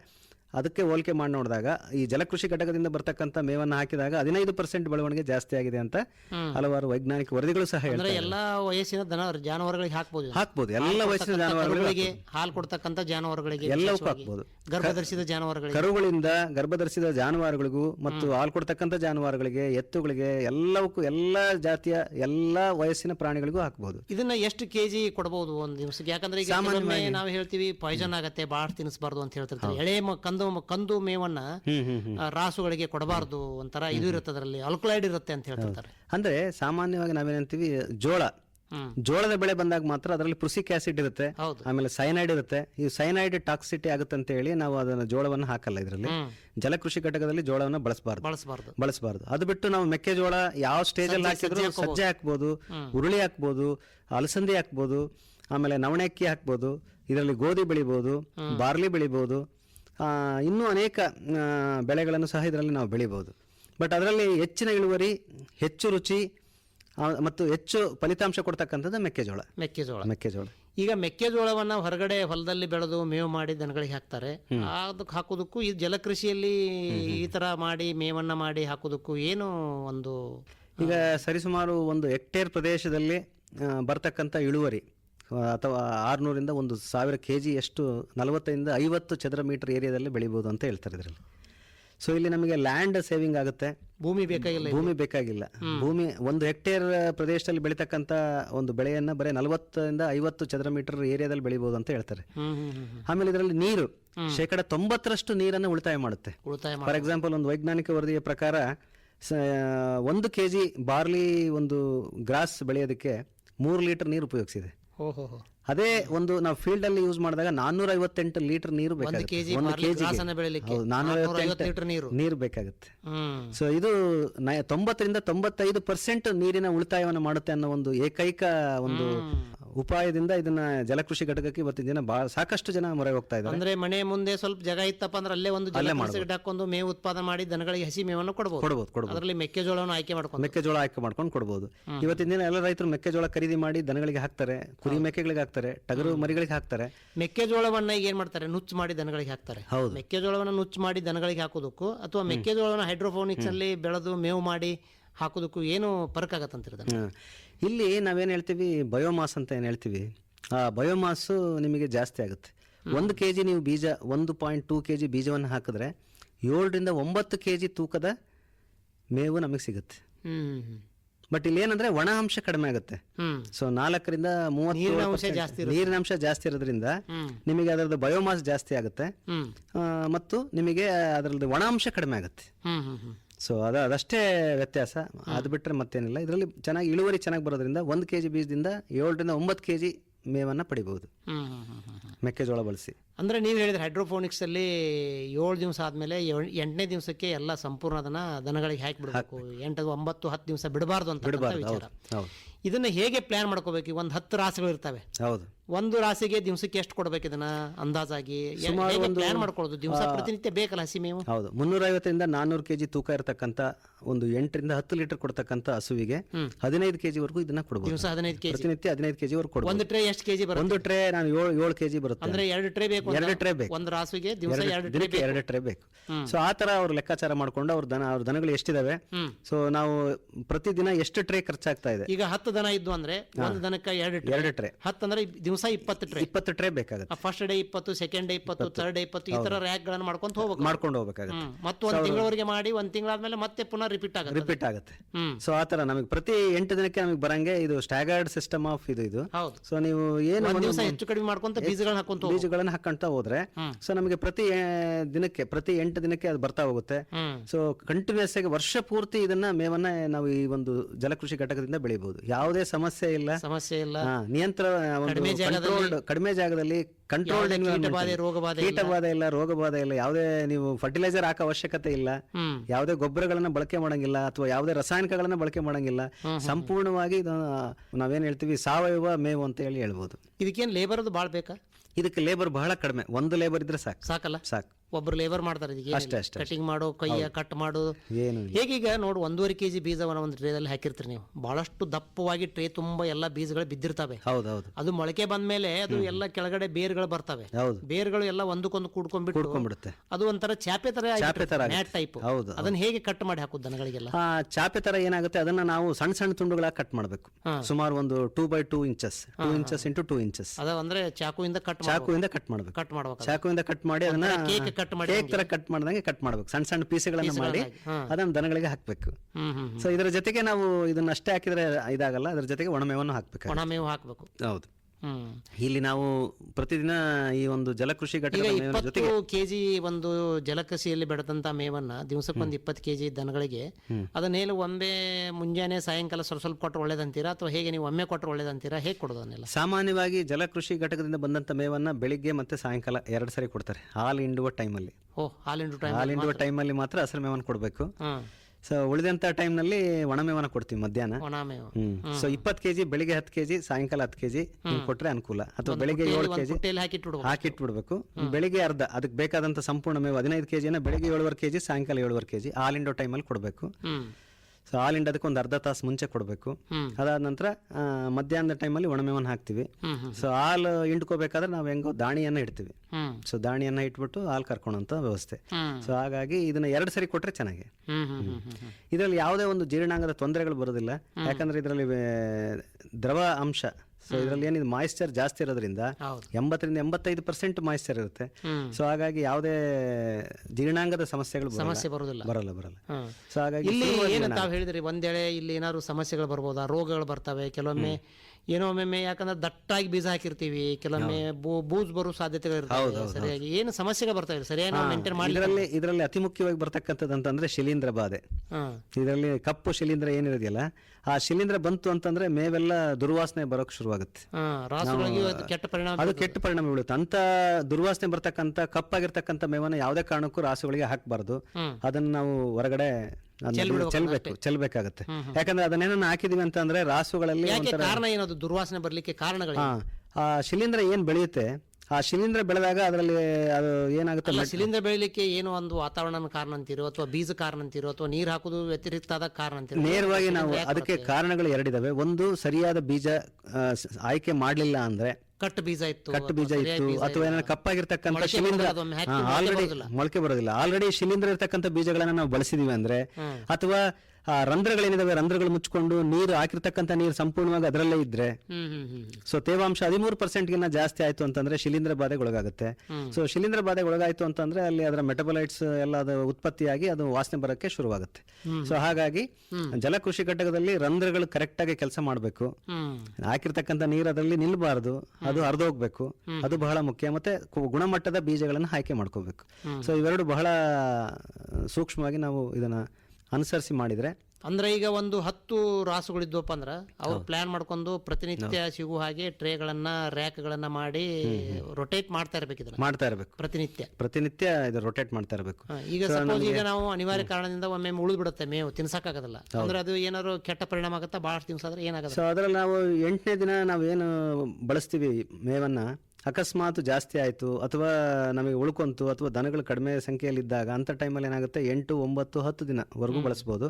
ಅದಕ್ಕೆ ಹೋಲಿಕೆ ಮಾಡಿ ನೋಡಿದಾಗ ಈ ಜಲಕೃಷಿ ಘಟಕದಿಂದ ಬರ್ತಕ್ಕಂಥ ಮೇವನ್ನು ಹಾಕಿದಾಗ ಹದಿನೈದು ಪರ್ಸೆಂಟ್ ಬೆಳವಣಿಗೆ ಜಾಸ್ತಿ ಆಗಿದೆ ಅಂತ ಹಲವಾರು ವೈಜ್ಞಾನಿಕ ವರದಿಗಳು ಸಹ ಹೇಳ್ತಾರೆ ಎಲ್ಲಾ ವಯಸ್ಸಿನ ದನ ಜಾನುವಾರುಗಳಿಗೆ ಹಾಕ್ಬೋದು. ಹಾಕ್ಬೋದು. ಎಲ್ಲ ವಯಸ್ಸಿನ ಜಾನುವಾರುಗಳಿಗೆ ಹಾಲು ಕೊಡ್ತಕ್ಕಂಥ ಜಾನುವಾರುಗಳಿಗೆ ಎಲ್ಲವಕ್ಕೂ ಹಾಕಬಹುದು ಹಾಕ್ಬೋದು. ಗರ್ಭಧರಿಸಿದ ಜಾನುವಾರುಗಳಿಗೆ. ಕರುಗಳಿಂದ ಗರ್ಭಧರಿಸಿದ ಜಾನುವಾರುಗಳಿಗೂ ಮತ್ತು ಹಾಲು ಕೊಡ್ತಕ್ಕಂಥ ಜಾನುವಾರುಗಳಿಗೆ ಎತ್ತುಗಳಿಗೆ ಎಲ್ಲವಕ್ಕೂ ಎಲ್ಲ ಜಾತಿಯ ಎಲ್ಲ ವಯಸ್ಸಿನ ಪ್ರಾಣಿಗಳಿಗೂ ಹಾಕಬಹುದು ಇದನ್ನ ಎಷ್ಟು ಕೆಜಿ ಕೊಡಬಹುದು ಒಂದು ದಿವಸಕ್ಕೆ? ಯಾಕಂದ್ರೆ ಈಗ ನಾವು ಹೇಳ್ತೀವಿ ಪಾಯ್ಸನ್ ಆಗತ್ತೆ ಬಾಳ್ ತಿನ್ನಿಸಬಾರ್ದು ಅಂತ ಹೇಳ್ತಿರ್ತಾರೆ. ಎಳೆ ಮ- ಕಂದು ಕಂದು ಮೇವನ್ನ ರಾಸುಗಳಿಗೆ ಕೊಡಬಾರ್ದು ಒಂಥರ ಇದು ಇರುತ್ತೆ ಅದರಲ್ಲಿ ಅಲ್ಕೊಲೈಡ್ ಇರುತ್ತೆ ಅಂತ ಹೇಳ್ತಿರ್ತಾರೆ. ಅಂದ್ರೆ ಸಾಮಾನ್ಯವಾಗಿ ನಾವೇನಂತೀವಿ ಜೋಳ. ಜೋಳದ ಬೆಳೆ ಬಂದಾಗ ಮಾತ್ರ ಅದರಲ್ಲಿ ಪ್ರುಸಿಕ್ ಆಸಿಡ್ ಇರುತ್ತೆ ಆಮೇಲೆ ಸೈನೈಡ್ ಇರುತ್ತೆ. ಈ ಸೈನೈಡ್ ಟಾಕ್ಸಿಟಿ ಆಗುತ್ತೆ ಅಂತ ಹೇಳಿ ನಾವು ಅದನ್ನ ಜೋಳವನ್ನು ಹಾಕಲ್ಲ ಇದರಲ್ಲಿ. ಜಲಕೃಷಿ ಘಟಕದಲ್ಲಿ ಜೋಳವನ್ನು ಬಳಸಬಾರ್ದು. ಬಳಸಬಾರ್ದು. ಬಳಸಬಾರ್ದು. ಅದು ಬಿಟ್ಟು ನಾವು ಮೆಕ್ಕೆಜೋಳ ಯಾವ ಸ್ಟೇಜ್ ಅಲ್ಲಿ ಹಾಕಿದ್ರು ಸಜ್ಜೆ ಹಾಕ್ಬೋದು ಹುರುಳಿ ಹಾಕ್ಬೋದು ಅಲಸಂದಿ ಹಾಕ್ಬೋದು ಆಮೇಲೆ ನವಣೆಕ್ಕಿ ಹಾಕ್ಬೋದು ಇದರಲ್ಲಿ ಗೋಧಿ ಬೆಳಿಬಹುದು ಬಾರ್ಲಿ ಬೆಳಿಬೋದು ಆ, ಇನ್ನೂ ಅನೇಕ ಬೆಳೆಗಳನ್ನು ಸಹ ಇದರಲ್ಲಿ ನಾವು ಬೆಳಿಬೋದು ಬಟ್ ಅದರಲ್ಲಿ ಹೆಚ್ಚಿನ ಇಳುವರಿ ಹೆಚ್ಚು ರುಚಿ ಮತ್ತು ಹೆಚ್ಚು ಫಲಿತಾಂಶ ಕೊಡ್ತಕ್ಕಂಥದ್ದು ಮೆಕ್ಕೆಜೋಳ. ಮೆಕ್ಕೆಜೋಳ. ಮೆಕ್ಕೆಜೋಳ. ಈಗ ಮೆಕ್ಕೆಜೋಳವನ್ನು ಹೊರಗಡೆ ಹೊಲದಲ್ಲಿ ಬೆಳೆದು ಮೇವು ಮಾಡಿ ದನಗಳಿಗೆ ಹಾಕ್ತಾರೆ. ಅದಕ್ಕೆ ಹಾಕೋದಕ್ಕೂ ಈ ಜಲಕೃಷಿಯಲ್ಲಿ ಈ ಥರ ಮಾಡಿ ಮೇವನ್ನು ಮಾಡಿ ಹಾಕೋದಕ್ಕೂ ಏನು ಒಂದು ಈಗ ಸರಿಸುಮಾರು ಒಂದು ಹೆಕ್ಟೇರ್ ಪ್ರದೇಶದಲ್ಲಿ ಬರ್ತಕ್ಕಂಥ ಇಳುವರಿ. ಅಥವಾ ಆರುನೂರಿಂದ ಒಂದು ಸಾವಿರ ಕೆ ಜಿಯಷ್ಟು ನಲವತ್ತರಿಂದ ಐವತ್ತು ಚದರ ಮೀಟರ್ ಏರಿಯಾದಲ್ಲಿ ಬೆಳಿಬೋದು ಅಂತ ಹೇಳ್ತಾರೆ ಇದರಲ್ಲಿ. ಸೊ ಇಲ್ಲಿ ನಮಗೆ ಲ್ಯಾಂಡ್ ಸೇವಿಂಗ್ ಆಗುತ್ತೆ. ಭೂಮಿ ಬೇಕಾಗಿಲ್ಲ ಭೂಮಿ ಬೇಕಾಗಿಲ್ಲ. ಭೂಮಿ ಒಂದು ಹೆಕ್ಟೇರ್ ಪ್ರದೇಶದಲ್ಲಿ ಬೆಳೀತಕ್ಕಂಥ ಒಂದು ಬೆಳೆಯನ್ನು ಬರೀ ನಲವತ್ತರಿಂದ ಐವತ್ತು ಚದರ ಮೀಟರ್ ಏರಿಯಾದಲ್ಲಿ ಬೆಳಿಬೋದು ಅಂತ ಹೇಳ್ತಾರೆ. ಆಮೇಲೆ ಇದರಲ್ಲಿ ನೀರು. ಶೇಕಡ ತೊಂಬತ್ತರಷ್ಟು ನೀರನ್ನು ಉಳಿತಾಯ ಮಾಡುತ್ತೆ. ಫಾರ್ ಎಕ್ಸಾಂಪಲ್ ಒಂದು ವೈಜ್ಞಾನಿಕ ವರದಿಯ ಪ್ರಕಾರ ಒಂದು ಕೆ ಜಿ ಬಾರ್ಲಿ ಒಂದು ಗ್ರಾಸ್ ಬೆಳೆಯೋದಕ್ಕೆ ಮೂರು ಲೀಟರ್ ನೀರು ಉಪಯೋಗಿಸಿದೆ. ಓಹೋ ಹೋ ಅದೇ ಒಂದು ನಾವು ಫೀಲ್ಡ್ ಅಲ್ಲಿ ಯೂಸ್ ಮಾಡಿದಾಗ ನಾನ್ನೂರ ಐವತ್ತೆಂಟು ಲೀಟರ್ ನೀರು ಬೇಕಾಗುತ್ತೆ. ಕೆಜಿ ಒಂದು ಬೆಳಿಲಿಕ್ಕೆ ಲೀಟರ್ ನೀರು. ನೀರು ಬೇಕಾಗುತ್ತೆ. ಸೊ ಇದು ತೊಂಬತ್ತರಿಂದ ತೊಂಬತ್ತೈದು ಪರ್ಸೆಂಟ್ ನೀರಿನ ಉಳಿತಾಯವನ್ನು ಮಾಡುತ್ತೆ ಅನ್ನೋ ಒಂದು ಏಕೈಕ ಒಂದು ಉಪಾಯದಿಂದ ಇದನ್ನ ಜಲಕೃಷಿ ಘಟಕಕ್ಕೆ ಇವತ್ತಿನ ಜನ ಬಹಳ ಸಾಕಷ್ಟು ಜನ ಮೊರೆ ಹೋಗ್ತಾ ಇದ್ದಾರೆ. ಅಂದ್ರೆ ಮನೆ ಮುಂದೆ ಸ್ವಲ್ಪ ಜಾಗ ಇತ್ತಪ್ಪ ಅಂದ್ರೆ ಅಲ್ಲೇ ಒಂದು ಗಿಡ ಹಾಕೊಂಡು ಮೇವು ಉತ್ಪಾದನೆ ಮಾಡಿ ದನಗಳಿಗೆ ಹಸಿ ಮೇವನ್ನು ಕೊಡಬಹುದು ಕೊಡ್ಬೋದು ಅದರಲ್ಲಿ ಮೆಕ್ಕೆಜೋಳವನ್ನು ಆಯ್ಕೆ ಮಾಡ್ಕೊಂಡು. ಮೆಕ್ಕೆಜೋಳ ಆಯ್ಕೆ ಮಾಡ್ಕೊಂಡು ಕೊಡಬಹುದು ಇವತ್ತಿನ ದಿನ ಎಲ್ಲ ರೈತರು ಮೆಕ್ಕೆಜೋಳ ಖರೀದಿ ಮಾಡಿ ದನಗಳಿಗೆ ಹಾಕ್ತಾರೆ. ಕುರಿ ಮೇಕೆಗಳಿಗೆ ಹಾಕ್ತಾರೆ ಟಗರು ಮರಿಗಳಿಗೆ ಹಾಕ್ತಾರೆ. ಮೆಕ್ಕೆಜೋಳವನ್ನ ಈಗ ಏನ್ ಮಾಡ್ತಾರೆ? ನುಚ್ಚು ಮಾಡಿ ದನಗಳಿಗೆ ಹಾಕ್ತಾರೆ. ಹೌದು. ಮೆಕ್ಕೆಜೋಳವನ್ನ ನುಚ್ಚು ಮಾಡಿ ದನಗಳಿಗೆ ಹಾಕೋದಕ್ಕೂ ಅಥವಾ ಮೆಕ್ಕೆಜೋಳವನ್ನ ಹೈಡ್ರೋಫೋನಿಕ್ಸ್ ಅಲ್ಲಿ ಬೆಳೆದು ಮೇವು ಮಾಡಿ ಹಾಕೋದಕ್ಕೂ ಏನು ಫರ್ಕ್ ಆಗತ್ತಂತಿರೋದ. ಇಲ್ಲಿ ನಾವೇನು ಹೇಳ್ತೀವಿ? ಬಯೋಮಾಸ್ ಅಂತ ಏನು ಹೇಳ್ತೀವಿ? ಆ ಬಯೋಮಾಸು ನಿಮಗೆ ಜಾಸ್ತಿ ಆಗುತ್ತೆ. ಒಂದು ಕೆ ಜಿ ನೀವು ಬೀಜ ಒಂದು ಪಾಯಿಂಟ್ ಟೂ ಕೆ ಜಿ ಬೀಜವನ್ನು ಹಾಕಿದ್ರೆ ಏಳರಿಂದ ಒಂಬತ್ತು ಕೆ ಜಿ ತೂಕದ ಮೇವು ನಮಗೆ ಸಿಗುತ್ತೆ. ಬಟ್ ಇಲ್ಲಿ ಏನಂದ್ರೆ ಒಣ ಅಂಶ ಕಡಿಮೆ ಆಗುತ್ತೆ. ಸೊ ನಾಲ್ಕರಿಂದ ಮೂವತ್ತು ನೀರಿನ ಅಂಶ ಜಾಸ್ತಿ ಇರೋದ್ರಿಂದ. ನಿಮಗೆ ಅದರದ್ದು ಬಯೋಮಾಸ್ ಜಾಸ್ತಿ ಆಗುತ್ತೆ. ಮತ್ತು ನಿಮಗೆ ಅದರದ್ದು ಒಣ ಅಂಶ ಕಡಿಮೆ ಆಗುತ್ತೆ. ಸೊ ಅದ ಅದಷ್ಟೇ ವ್ಯತ್ಯಾಸ. ಅದು ಬಿಟ್ಟರೆ ಮತ್ತೇನಿಲ್ಲ. ಇದರಲ್ಲಿ ಚೆನ್ನಾಗಿ ಇಳುವರಿ ಚೆನ್ನಾಗಿ ಬರೋದ್ರಿಂದ ಒಂದು ಕೆ ಜಿ ಬೀಜದಿಂದ ಏಳರಿಂದ ಒಂಬತ್ತು ಕೆ ಜಿ ಮೇವನ್ನು ಪಡಿಬಹುದು. ಮೆಕ್ಕೆಜೋಳ ಬಳಸಿ. ಅಂದ್ರೆ ನೀವು ಹೇಳಿದ್ರೆ ಹೈಡ್ರೋಫೋನಿಕ್ಸಲ್ಲಿ ಏಳು ದಿವಸ ಆದಮೇಲೆ ಎಂಟನೇ ದಿವಸಕ್ಕೆ ಎಲ್ಲ ಸಂಪೂರ್ಣ ಅದನ್ನ ದನಗಳಿಗೆ ಹಾಕಿ ಬಿಡಬೇಕು. ಎಂಟು ಒಂಬತ್ತು ಹತ್ತು ದಿವಸ ಬಿಡಬಾರ್ದು ಅಂತ ವಿಚಾರ. ಇದನ್ನ ಹೇಗೆ ಪ್ಲಾನ್ ಮಾಡ್ಕೋಬೇಕು? ಒಂದು ಹತ್ತು ರಾಸುಗಳು ಇರ್ತವೆ ಹೌದು. ಒಂದು ರಾಸಿಗೆ ದಿವಸಕ್ಕೆ ಎಷ್ಟು ಕೊಡ್ಬೇಕು ಇದನ್ನ ಅಂದಾಜಾಗಿ? ಪ್ಲಾನ್ ಮಾಡ್ಕೊಳ್ಳೋದು? ದಿವಸ ಪ್ರತಿನಿತ್ಯ ಬೇಕಲ್ಲ ಹಸಿ ಮೇವು? ಹೌದು. ಮುನ್ನೂರೈವತ್ತರಿಂದ ನಾನ್ನೂರು ಕೆಜಿ ತೂಕ ಇರತಕ್ಕಂತ ಒಂದು ಎಂಟರಿಂದ ಹತ್ತು ಲೀಟರ್ ಕೊಡ್ತಕ್ಕಂಥ ಹಸುವಿಗೆ ಹದಿನೈದು ಕೆಜಿ ವರೆಗೂ ಇದನ್ನ ಕೊಡಬಹುದು ದಿವಸ ಹದಿನೈದು ಕೆಜಿ. ಪ್ರತಿನಿತ್ಯ ಹದಿನೈದು ಕೆಜಿ ವರೆಗೂ ಕೊಡಬಹುದು ಒಂದು ಟ್ರೇ ಎಷ್ಟು ಕೆಜಿ ಬರುತ್ತೆ? ಒಂದು ಟ್ರೇ ನಾನು ಏಳು ಏಳು ಕೆಜಿ ಬರುತ್ತೆ. ಅಂದ್ರೆ ಎರಡು ಟ್ರೇ ಬೇಕು ಎರಡು ಟ್ರೇ ಬೇಕು. ಒಂದು ರಾಸಿಗೆ ದಿವಸ ಎರಡು- ಎರಡು ಟ್ರೇ ದಿನಕ್ಕೆ ಎರಡು ಟ್ರೇ ಬೇಕು. ಸೊ ಆ ತರ ಅವ್ರು ಲೆಕ್ಕಾಚಾರ ಮಾಡ್ಕೊಂಡು ಅವ್ರ ದನ ಅವ್ರ ದನಗಳು ಎಷ್ಟಿದಾವೆ? ಹ್ಮ್. ಸೊ ನಾವು ಪ್ರತಿದಿನ ಎಷ್ಟು ಟ್ರೇ ಖರ್ಚಾಗ್ತಾ ಇದೆ? ಈಗ ಹತ್ತು ದನ ಇದ್ದು ಅಂದ್ರೆ ಒಂದು ದನಕ್ಕೆ ಎರಡು ಟ್ರೇ. ಎರಡು ಟ್ರೇ. ಹತ್ತು ಅಂದ್ರೆ ದಿವಸ ಇಪ್ಪತ್ತು ಟ್ರೇ ಇಪ್ಪತ್ತು ಟ್ರೇ ಬೇಕಾಗುತ್ತೆ. ಫಸ್ಟ್ ಡೇ ಇಪ್ಪತ್ತು ಸೆಕೆಂಡ್ ಡೇ ಇಪ್ಪತ್ತು ಥರ್ಡ್ ಡೇ ಇಪ್ಪತ್ತು ಈ ತರ ರ್ಯಾಕ್ ಗಳನ್ನ ಮಾಡ್ಕೊಂತ ಹೋಗ್ಬೇಕು. ಮಾಡ್ಕೊಂಡು ಹೋಗ್ಬೇಕಾಗುತ್ತೆ. ಮತ್ತೆ ಒಂದ್ ತಿಂಗಳವರೆಗೆ ಮಾಡಿ ಒಂದ್ ತಿಂಗಳಾದ್ಮೇಲೆ ಮತ್ತೆ ಪುನಃ ರಿಪೀಟ್ ಆಗುತ್ತೆ. ರಿಪೀಟ್ ಆಗುತ್ತೆ. ಸೊ ಆ ತರ ನಮಗೆ ಪ್ರತಿ ಎಂಟು ದಿನಕ್ಕೆ ನಮಗೆ ಬರಂಗೆ ಇದು ಸ್ಟ್ಯಾಗರ್ಡ್ ಸಿಸ್ಟಮ್ ಆಫ್ ಇದು ಇದು. ಸೊ ನೀವು ಏನು ದಿವಸ ಹೆಚ್ಚು ಕಡಿಮೆ ಮಾಡ್ಕೊಂತ ಬೀಜಗಳನ್ನ ಹಾಕೊಂತ. ಬೀಜಗಳನ್ನ ಹಾಕೊಂತ ಹೋದ್ರೆ ಸೊ ನಮಗೆ ಪ್ರತಿ ದಿನಕ್ಕೆ ಪ್ರತಿ ಎಂಟು ದಿನಕ್ಕೆ ಅದು ಬರ್ತಾ ಹೋಗುತ್ತೆ. ಸೊ ಕಂಟಿನ್ಯೂಸ್ ಆಗಿ ವರ್ಷ ಪೂರ್ತಿ ಇದನ್ನ ಮೇವನ್ನ ನಾವು ಈ ಒಂದು ಜಲಕೃಷಿ ಘಟಕದಿಂದ ಬೆಳಿಬಹುದು ಯಾವುದೇ ಸಮಸ್ಯೆ ಇಲ್ಲ. ಸಮಸ್ಯೆ ಇಲ್ಲ. ನಿಯಂತ್ರಣ ಜಾಗದಲ್ಲಿ- ಕಡಿಮೆ ಜಾಗದಲ್ಲಿ ಕಂಟ್ರೋಲ್ಡ್ ಯಾವುದೇ ಕೀಟಬಾಧೆ, ರೋಗಬಾಧೆ ಇಲ್ಲ. ಕೀಟಬಾಧೆ ಇಲ್ಲ ರೋಗಬಾಧೆ ಇಲ್ಲ ಯಾವುದೇ ನೀವು ಫರ್ಟಿಲೈಸರ್ ಹಾಕೋ ಅವಶ್ಯಕತೆ ಇಲ್ಲ. ಯಾವುದೇ ಗೊಬ್ಬರಗಳನ್ನ ಬಳಕೆ ಮಾಡಂಗಿಲ್ಲ ಅಥವಾ ಯಾವುದೇ ರಾಸಾಯನಿಕಗಳನ್ನ ಬಳಕೆ ಮಾಡಂಗಿಲ್ಲ. ಸಂಪೂರ್ಣವಾಗಿ ನಾವೇನ್ ಹೇಳ್ತೀವಿ ಸಾವಯವ ಮೇವು ಅಂತ ಹೇಳಿ ಹೇಳ್ಬೋದು. ಇದಕ್ಕೇನು ಲೇಬರ್ ಬಹಳ ಬೇಕಾ? ಇದಕ್ಕೆ ಲೇಬರ್ ಬಹಳ ಕಡಿಮೆ. ಒಂದು ಲೇಬರ್ ಇದ್ರೆ ಸಾಕು. ಸಾಕಲ್ಲ? ಸಾಕು. ಒಬ್ರು ಲೇಬರ್ ಮಾಡ್ತಾರೆ ಇದಕ್ಕೆ ಅಷ್ಟೇ, ಅಷ್ಟೇ, ಕಟಿಂಗ್ ಮಾಡೋ ಕೈಯ ಕಟ್ ಮಾಡು. ಏನು. ಹೇಗೀಗ ನೋಡು ಒಂದೂವರೆ ಕೆಜಿ ಬೀಜವನ್ನ ಒಂದು ಟ್ರೇದಲ್ಲಿ ಹಾಕಿರ್ತೀರಿ ನೀವು. ಬಹಳಷ್ಟು ದಪ್ಪವಾಗಿ ಟ್ರೇ ತುಂಬಾ ಎಲ್ಲ ಬೀಜಗಳು ಬಿದ್ದಿರ್ತವೆ. ಹೌದು ಅದು ಮೊಳಕೆ ಬಂದ್ಮೇಲೆ ಅದು ಎಲ್ಲ ಕೆಳಗಡೆ ಬೇರ್ಗಳು ಬರ್ತವೆ. ಹೌದು. ಬೇರ್ಗಳು ಎಲ್ಲ ಒಂದಕ್ಕೊಂದು ಕೂಡ್ಕೊಂಡ್ಬಿಟ್ಟು ಕೂಡ್ಕೊಂಡ್ಬಿಡುತ್ತೆ. ಅದು ಒಂಥರ ಚಾಪೆ ತರ ಚಾಪೆ ತರ. ಮ್ಯಾಟ್ ಟೈಪ್ ಹೌದು, ಅದನ್ನ ಹೇಗೆ ಕಟ್ ಮಾಡಿ ಹಾಕುದು ದನಗಳಿಗೆಲ್ಲ? ಆ ಚಾಪೆ ತರ ಏನಾಗುತ್ತೆ ಅದನ್ನ ನಾವು ಸಣ್ಣ ಸಣ್ಣ ತುಂಡುಗಳಾಗಿ ಕಟ್ ಮಾಡಬೇಕು. ಸುಮಾರು ಒಂದು two by two inches two inches into two inches ಅದ ಅಂದ್ರೆ ಚಾಕುವಿಂದ ಕಟ್ ಚಾಕುವಿಂದ ಕಟ್ ಮಾಡಬೇಕು. ಕಟ್ ಮಾಡ್ಬೇಕು ಚಾಕುವಿಂದ ಕಟ್ ಮಾಡಿ ಅದನ್ನ ಕೇಕ್ ಕಟ್ ಮಾಡಿ ಕೇಕ್ ತರ ಕಟ್ ಮಾಡ್ದಂಗೆ ಕಟ್ ಮಾಡ್ಬೇಕು. ಸಣ್ಣ ಸಣ್ಣ ಪೀಸ್ಗಳನ್ನ ಮಾಡಿ ಅದನ್ನ ದನಗಳಿಗೆ ಹಾಕ್ಬೇಕು. ಸೊ ಇದರ ಜೊತೆಗೆ ನಾವು ಇದನ್ನ ಅಷ್ಟೇ ಹಾಕಿದ್ರೆ ಇದಾಗಲ್ಲ ಅದ್ರ ಜೊತೆಗೆ ಒಣಮೇವನ್ನು ಹಾಕ್ಬೇಕು ಒಣಮೇವು ಹಾಕ್ಬೇಕು. ಹೌದು. ಇಲ್ಲಿ ನಾವು ಪ್ರತಿದಿನ ಈ ಒಂದು ಜಲಕೃಷಿ ಮೇವಿನ ಕೆಜಿ ಒಂದು ಜಲಕೃಷಿಯಲ್ಲಿ ಬೆಳೆದಂತ ಮೇವನ್ನ ದಿವಸಕ್ಕೊಂದು ಇಪ್ಪತ್ತು ಕೆಜಿ ದನಗಳಿಗೆ ಅದನ್ನೇನು ಒಮ್ಮೆ ಮುಂಜಾನೆ ಸಾಯಂಕಾಲ ಸ್ವಲ್ಪ ಸ್ವಲ್ಪ ಕೊಟ್ಟರೆ ಒಳ್ಳೇದಂತೀರಾ? ಅಥವಾ ಹೇಗೆ ನೀವು ಒಮ್ಮೆ ಕೊಟ್ಟರೆ ಒಳ್ಳೇದಂತೀರಾ? ಹೇಗೆ ಕೊಡೋದು ಅದನ್ನೆಲ್ಲ? ಸಾಮಾನ್ಯವಾಗಿ ಜಲಕೃಷಿ ಘಟಕದಿಂದ ಬಂದಂತ ಮೇವನ್ನ ಬೆಳಿಗ್ಗೆ ಮತ್ತೆ ಸಾಯಂಕಾಲ ಎರಡು ಸರಿ ಕೊಡ್ತಾರೆ. ಹಾಲು ಇಂಡುವ ಟೈಮಲ್ಲಿ ಓ ಇಂಡುವ ಟೈಮ್ ಹಾಲು ಇಂಡುವ ಟೈಮಲ್ಲಿ ಮಾತ್ರ ಹಸಿರು ಮೇವನ್ನು ಕೊಡಬೇಕು. ಹ್ಮ್. ಸೊ ಉಳಿದಂತ ಟೈಮ್ನಲ್ಲಿ ಒಣಮೇವನ ಕೊಡ್ತೀವಿ ಮಧ್ಯಾಹ್ನ. ಹ್ಮ್. ಸೊ ಇಪ್ಪತ್ತು ಕೆಜಿ ಬೆಳಿಗ್ಗೆ ಹತ್ತು ಕೆಜಿ ಸಾಯಂಕಾಲ ಹತ್ತು ಕೆಜಿ ಕೊಟ್ರೆ ಅನುಕೂಲ. ಅಥವಾ ಬೆಳಿಗ್ಗೆ ಏಳು ಕೆಜಿ ಹಾಕಿಟ್ಟು ಹಾಕಿಟ್ಬಿಡ್ಬೇಕು. ಬೆಳಿಗ್ಗೆ ಅರ್ಧ ಅದಕ್ಕೆ ಬೇಕಾದಂತ ಸಂಪೂರ್ಣ ಮೇವು ಹದಿನೈದು ಕೆಜಿನ ಬೆಳಿಗ್ಗೆ ಏಳುವರೆ ಕೆಜಿ ಸಾಯಂಕಾಲ ಏಳುವರೆ ಕೆಜಿ ಆಲ್ ಇಂಡೋ ಟೈಮಲ್ಲಿ ಕೊಡಬೇಕು. ಸೊ ಹಾಲು ಹಿಂಡೋದಕ್ಕೆ ಒಂದು ಅರ್ಧ ತಾಸು ಮುಂಚೆ ಕೊಡಬೇಕು. ಅದಾದ ನಂತರ ಮಧ್ಯಾಹ್ನದ ಟೈಮಲ್ಲಿ ಒಣಮೇವನ್ನು ಹಾಕ್ತಿವಿ. ಸೊ ಹಾಲು ಹಿಂಡ್ಕೋಬೇಕಾದ್ರೆ ನಾವು ಹೆಂಗೋ ದಾಣಿಯನ್ನ ಇಡ್ತೀವಿ. ಸೊ ದಾಣಿಯನ್ನ ಇಟ್ಬಿಟ್ಟು ಹಾಲು ಕರ್ಕೊಳಂತ ವ್ಯವಸ್ಥೆ. ಸೊ ಹಾಗಾಗಿ ಇದನ್ನ ಎರಡು ಸರಿ ಕೊಟ್ಟರೆ ಚೆನ್ನಾಗಿ. ಇದರಲ್ಲಿ ಯಾವುದೇ ಒಂದು ಜೀರ್ಣಾಂಗದ ತೊಂದರೆಗಳು ಬರೋದಿಲ್ಲ. ಯಾಕಂದ್ರೆ ಇದರಲ್ಲಿ ದ್ರವ ಅಂಶ ಸೊ ಇದರಲ್ಲಿ ಏನಿದೆ? ಮಾಯಿಶ್ಚರ್ ಜಾಸ್ತಿ ಇರೋದ್ರಿಂದ ಎಂಬತ್ತರಿಂದ ಎಂಬತ್ತೈದು ಪರ್ಸೆಂಟ್ ಮಾಯಿಶ್ಚರ್ ಇರುತ್ತೆ. ಸೊ ಹಾಗಾಗಿ ಯಾವುದೇ ಜೀರ್ಣಾಂಗದ ಸಮಸ್ಯೆಗಳು ಬರಲ್ಲ. ಸಮಸ್ಯೆ ಬರೋದಿಲ್ಲ ಬರಲ್ಲ ಬರಲ್ಲ. ಸೊ ಹಾಗಾಗಿ ಇಲ್ಲಿ ಏನು ತಾವು ಹೇಳಿದ್ರಿ? ಒಂದೇಳೆ ಇಲ್ಲಿ ಏನಾದ್ರು ಸಮಸ್ಯೆಗಳು ಬರ್ಬೋದಾ? ರೋಗಗಳು ಬರ್ತವೆ ಕೆಲವೊಮ್ಮೆ ಏನೋ ಒಮ್ಮೆ ಯಾಕಂದ್ರೆ ದಟ್ಟಾಗಿ ಬೀಜ ಹಾಕಿರ್ತೀವಿ ಕೆಲವೊಮ್ಮೆ ಬೂ- ಬೂಜ್ ಬರೋ ಸಾಧ್ಯತೆಗಳು ಇರ್ತವೆ. ಸರಿಯಾಗಿ ಏನು ಸಮಸ್ಯೆಗಳು ಬರ್ತವೆ ಸರಿಯಾಗಿ ನಾವು ಮೇಂಟೈನ್ ಮಾಡಿ ಇದರಲ್ಲಿ ಇದರಲ್ಲಿ ಅತಿ ಮುಖ್ಯವಾಗಿ ಬರ್ತಕ್ಕಂಥದ್ದು ಅಂತಂದ್ರೆ ಶಿಲೀಂಧ್ರ ಬಾಧೆ. ಇದರಲ್ಲಿ ಕಪ್ಪು ಶಿಲೀಂಧ್ರ ಏನಿರೋದಿಲ್ಲ ಆ ಶಿಲೀಂಧ್ರ ಬಂತು ಅಂತಂದ್ರೆ ಮೇವೆಲ್ಲ ದುರ್ವಾಸನೆ ಬರೋಕ್ ಶುರುವಾಗುತ್ತೆ. ಹ್ಮ್ ರಾಸುಗಳಿಗೆ ಅದು ಕೆಟ್ಟ ಪರಿಣಾಮ ಅದು ಕೆಟ್ಟ ಪರಿಣಾಮ ಬೀಳುತ್ತೆ. ಅಂತ ದುರ್ವಾಸನೆ ಬರ್ತಕ್ಕಂಥ ಕಪ್ಪಾಗಿರ್ತಕ್ಕಂಥ ಮೇವನ್ನ ಯಾವುದೇ ಕಾರಣಕ್ಕೂ ರಾಸುಗಳಿಗೆ ಹಾಕಬಾರ್ದು. ಹ್ಮ್. ಅದನ್ನ ನಾವು ಹೊರಗಡೆ ಚೆಲ್ಬೇಕು ಚೆಲ್ಬೇಕಾಗತ್ತೆ. ಯಾಕಂದ್ರೆ ಅದನ್ನೇನ ಹಾಕಿದೀವಿ ಅಂತಂದ್ರೆ ರಾಸುಗಳಲ್ಲಿ ಯಾಕೆ ಕಾರಣ ಏನದು? ದುರ್ವಾಸನೆ ಬರ್ಲಿಕ್ಕೆ ಕಾರಣಗಳು ಹಾ ಆ ಶಿಲೀಂಧ್ರ ಏನ್ ಬೆಳೆಯುತ್ತೆ? ಆ ಶಿಲೀಂಧ್ರ ಬೆಳೆದಾಗ ಅದರಲ್ಲಿ ಅದು ಏನಾಗುತ್ತೆ? ಶಿಲೀಂಧ್ರ ಬೆಳಿಲಿಕ್ಕೆ ಏನೋ ಒಂದು ವಾತಾವರಣ ಕಾರಣ ಅಂತೀರೋ ಅಥವಾ ಬೀಜ ಕಾರಣ ಅಂತೀರೋ ಅಥವಾ ನೀರು ಹಾಕೋದು ವ್ಯತಿರಿಕ್ತ ಆದ ಕಾರಣ ಅಂತೀರೋ? ನೇರವಾಗಿ ನಾವು ಅದಕ್ಕೆ ಕಾರಣಗಳು ಎರಡಿದಾವೆ. ಒಂದು ಸರಿಯಾದ ಬೀಜ ಆಯ್ಕೆ ಮಾಡಲಿಲ್ಲ ಅಂದ್ರೆ ಕಟ್ಟು ಬೀಜ ಇತ್ತು ಕಟ್ಟು ಬೀಜ ಇತ್ತು ಅಥವಾ. ಏನಾದ್ರು ಕಪ್ಪಾಗಿರ್ತಕ್ಕಂಥ ಮೊಳಕೆ ಶಿಲೀಂಧ್ರ ಆಲ್ರೆಡಿ ಮೊಳಕೆ ಬರೋದಿಲ್ಲ. ಆಲ್ರೆಡಿ ಶಿಲೀಂಧ್ರ ಇರ್ತಕ್ಕಂಥ ಬೀಜಗಳನ್ನ ನಾವು ಬಳಸಿದೀವಿ ಅಂದ್ರೆ ಅಥವಾ ರಂಧ್ರಗಳೇನಿದಾವೆ ರಂಧ್ರಗಳು ಮುಚ್ಚಿಕೊಂಡು ನೀರು ಹಾಕಿರ್ತಕ್ಕಂಥ ನೀರು ಸಂಪೂರ್ಣವಾಗಿ ಅದರಲ್ಲೇ ಇದ್ರೆ. ಸೊ ತೇವಾಂಶ ಹದಿಮೂರು ಪರ್ಸೆಂಟ್ಗಿನ್ನ ಜಾಸ್ತಿ ಆಯ್ತು ಅಂತಂದ್ರೆ ಶಿಲೀಂಧ್ರ ಬಾಧೆ ಒಳಗಾಗುತ್ತೆ ಸೊ ಶಿಲೀಂಧ್ರ ಬಾಧೆ ಒಳಗಾಯ್ತು ಅಂತಂದ್ರೆ ಅಲ್ಲಿ ಅದರ ಮೆಟಬಲೈಟ್ಸ್ ಎಲ್ಲ ಅದು ಉತ್ಪತ್ತಿಯಾಗಿ ಅದು ವಾಸನೆ ಬರೋಕ್ಕೆ ಶುರುವಾಗುತ್ತೆ. ಸೊ ಹಾಗಾಗಿ ಜಲಕೃಷಿ ಘಟಕದಲ್ಲಿ ರಂಧ್ರಗಳು ಕರೆಕ್ಟ್ ಆಗಿ ಕೆಲಸ ಮಾಡಬೇಕು. ಹಾಕಿರ್ತಕ್ಕಂಥ ನೀರು ಅದರಲ್ಲಿ ನಿಲ್ಬಾರ್ದು ಅದು ಹರಿದೋಗ್ಬೇಕು. ಅದು ಬಹಳ ಮುಖ್ಯ ಮತ್ತೆ ಗುಣಮಟ್ಟದ ಬೀಜಗಳನ್ನು ಆಯ್ಕೆ ಮಾಡ್ಕೋಬೇಕು. ಸೊ ಇವೆರಡು ಬಹಳ ಸೂಕ್ಷ್ಮವಾಗಿ ನಾವು ಇದನ್ನ ಅನುಸರಿಸಿ ಮಾಡಿದ್ರೆ? ಅಂದ್ರೆ ಈಗ ಒಂದು ಹತ್ತು ರಾಸುಗಳಿದ್ವಪ್ಪ ಅಂದ್ರೆ ಅವ್ರು ಪ್ಲಾನ್ ಮಾಡ್ಕೊಂಡು ಪ್ರತಿನಿತ್ಯ ಸಿಗುವ ಹಾಗೆ ಟ್ರೇಗಳನ್ನ ರ್ಯಾಕ್ಗಳನ್ನ ಮಾಡಿ ರೊಟೇಟ್ ಮಾಡ್ತಾ ಇರಬೇಕು ಇದನ್ನ. ಮಾಡ್ತಾ ಇರಬೇಕು. ಪ್ರತಿನಿತ್ಯ. ಪ್ರತಿನಿತ್ಯ ಇದು ರೊಟೇಟ್ ಮಾಡ್ತಾ ಇರಬೇಕು. ಈಗ ಸಪೋಸ್ ಈಗ ನಾವು ಅನಿವಾರ್ಯ ಕಾರಣದಿಂದ ಒಮ್ಮೆ ಉಳಿದು ಬಿಡುತ್ತೆ ಮೇವು ತಿನ್ಸಕ್ಕಾಗಲ್ಲ ಅಂದ್ರೆ ಅದು ಏನಾದ್ರು ಕೆಟ್ಟ ಪರಿಣಾಮ ಆಗುತ್ತಾ ಬಹಳಷ್ಟು ದಿವಸ ಆದ್ರೆ ಏನಾಗುತ್ತೆ ಸೊ ಅದರಲ್ಲಿ ನಾವು ಎಂಟನೇ ದಿನ ನಾವು ಏನು ಬಳಸ್ತೀವಿ ಮೇವನ್ನ? ಅಕಸ್ಮಾತ್ ಜಾಸ್ತಿ ಆಯಿತು ಅಥವಾ ನಮಗೆ ಉಳ್ಕೊಂತು ಅಥವಾ ದನಗಳು ಕಡಿಮೆ ಸಂಖ್ಯೆಯಲ್ಲಿ ಇದ್ದಾಗ ಅಂತ ಟೈಮಲ್ಲಿ ಏನಾಗುತ್ತೆ? ಎಂಟು ಒಂಬತ್ತು ಹತ್ತು ದಿನವರೆಗೂ ಬಳಸ್ಬೋದು.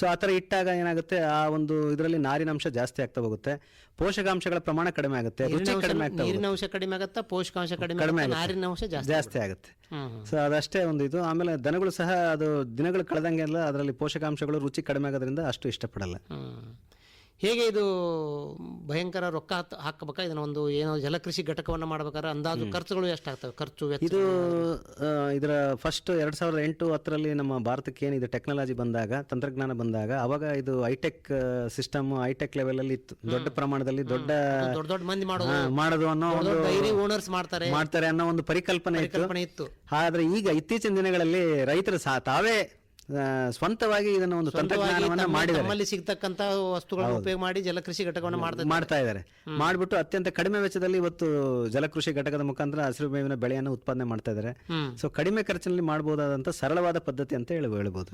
ಸೊ ಆ ಥರ ಇಟ್ಟಾಗ ಏನಾಗುತ್ತೆ? ಆ ಒಂದು ಇದರಲ್ಲಿ ನಾರಿನಾಂಶ ಜಾಸ್ತಿ ಆಗ್ತಾ ಹೋಗುತ್ತೆ. ಪೋಷಕಾಂಶಗಳ ಪ್ರಮಾಣ ಕಡಿಮೆ ಆಗುತ್ತೆ. ರುಚಿ ಕಡಿಮೆ ಆಗ್ತಾ ಕಡಿಮೆ ಆಗತ್ತಾ? ಪೋಷಕಾಂಶ ಕಡಿಮೆ ಜಾಸ್ತಿ ಆಗುತ್ತೆ. ಸೊ ಅದಷ್ಟೇ ಒಂದು ಇದು. ಆಮೇಲೆ ದನಗಳು ಸಹ ಅದು ದಿನಗಳು ಕಳೆದಂಗೆಲ್ಲ ಅದರಲ್ಲಿ ಪೋಷಕಾಂಶಗಳು ರುಚಿ ಕಡಿಮೆ ಆಗೋದ್ರಿಂದ ಅಷ್ಟು ಇಷ್ಟಪಡಲ್ಲ. ಹೇಗೆ ಇದು ಭಯಂಕರ ರೊಕ್ಕ ಹಾಕಬೇಕಾ? ಇದನ್ನ ಒಂದು ಏನೋ ಜಲಕೃಷಿ ಘಟಕವನ್ನ ಮಾಡ್ಬೇಕಾದ್ರೆ ಅಂದಾಜು ಖರ್ಚುಗಳು ಎಷ್ಟಾಗ್ತವೆ? ಖರ್ಚು ಇದು ಇದರ ಫಸ್ಟ್ ಎರಡ್ ಸಾವಿರದ ಎಂಟು ಹತ್ತರಲ್ಲಿ ನಮ್ಮ ಭಾರತಕ್ಕೆ ಇದು ಟೆಕ್ನಾಲಜಿ ಬಂದಾಗ ತಂತ್ರಜ್ಞಾನ ಬಂದಾಗ ಅವಾಗ ಇದು ಐಟೆಕ್ ಸಿಸ್ಟಮ್ ಐಟೆಕ್ ಲೆವೆಲ್ ಅಲ್ಲಿ ಇತ್ತು. ದೊಡ್ಡ ಪ್ರಮಾಣದಲ್ಲಿ ದೊಡ್ಡ ದೊಡ್ಡ ದೊಡ್ಡ ಮಂದಿ ಮಾಡೋದು. ಅನ್ನೋ ಒಂದು ಡೈರಿ ಓನರ್ಸ್ ಮಾಡ್ತಾರೆ. ಮಾಡ್ತಾರೆ ಅನ್ನೋ ಒಂದು ಪರಿಕಲ್ಪನೆ ಇತ್ತು. ಆದ್ರೆ ಈಗ ಇತ್ತೀಚಿನ ದಿನಗಳಲ್ಲಿ ರೈತರು ಸಹ ತಾವೇ ಸ್ವಂತವಾಗಿ ಇದನ್ನ ಒಂದು ತಂತ್ರಜ್ಞಾನವನ್ನ ಮಾಡಿ ತಮ್ಮಲ್ಲಿ ಸಿಗ್ತಕ್ಕಂತ ವಸ್ತುಗಳನ್ನು ಉಪಯೋಗ ಮಾಡಿ ಜಲಕೃಷಿ ಘಟಕವನ್ನು ಮಾಡ್ತಾ ಇದ್ದಾರೆ. ಮಾಡ್ತಾ ಇದ್ದಾರೆ. ಮಾಡ್ಬಿಟ್ಟು ಅತ್ಯಂತ ಕಡಿಮೆ ವೆಚ್ಚದಲ್ಲಿ ಇವತ್ತು ಜಲಕೃಷಿ ಘಟಕದ ಮುಖಾಂತರ ಹಸಿರು ಮೇವಿನ ಬೆಳೆಯನ್ನು ಉತ್ಪಾದನೆ ಮಾಡ್ತಾ ಇದ್ದಾರೆ. ಸೊ ಕಡಿಮೆ ಖರ್ಚಿನಲ್ಲಿ ಮಾಡಬಹುದಾದಂತ ಸರಳವಾದ ಪದ್ಧತಿ ಅಂತ ಹೇಳಿ ಹೇಳ್ಬೋದು.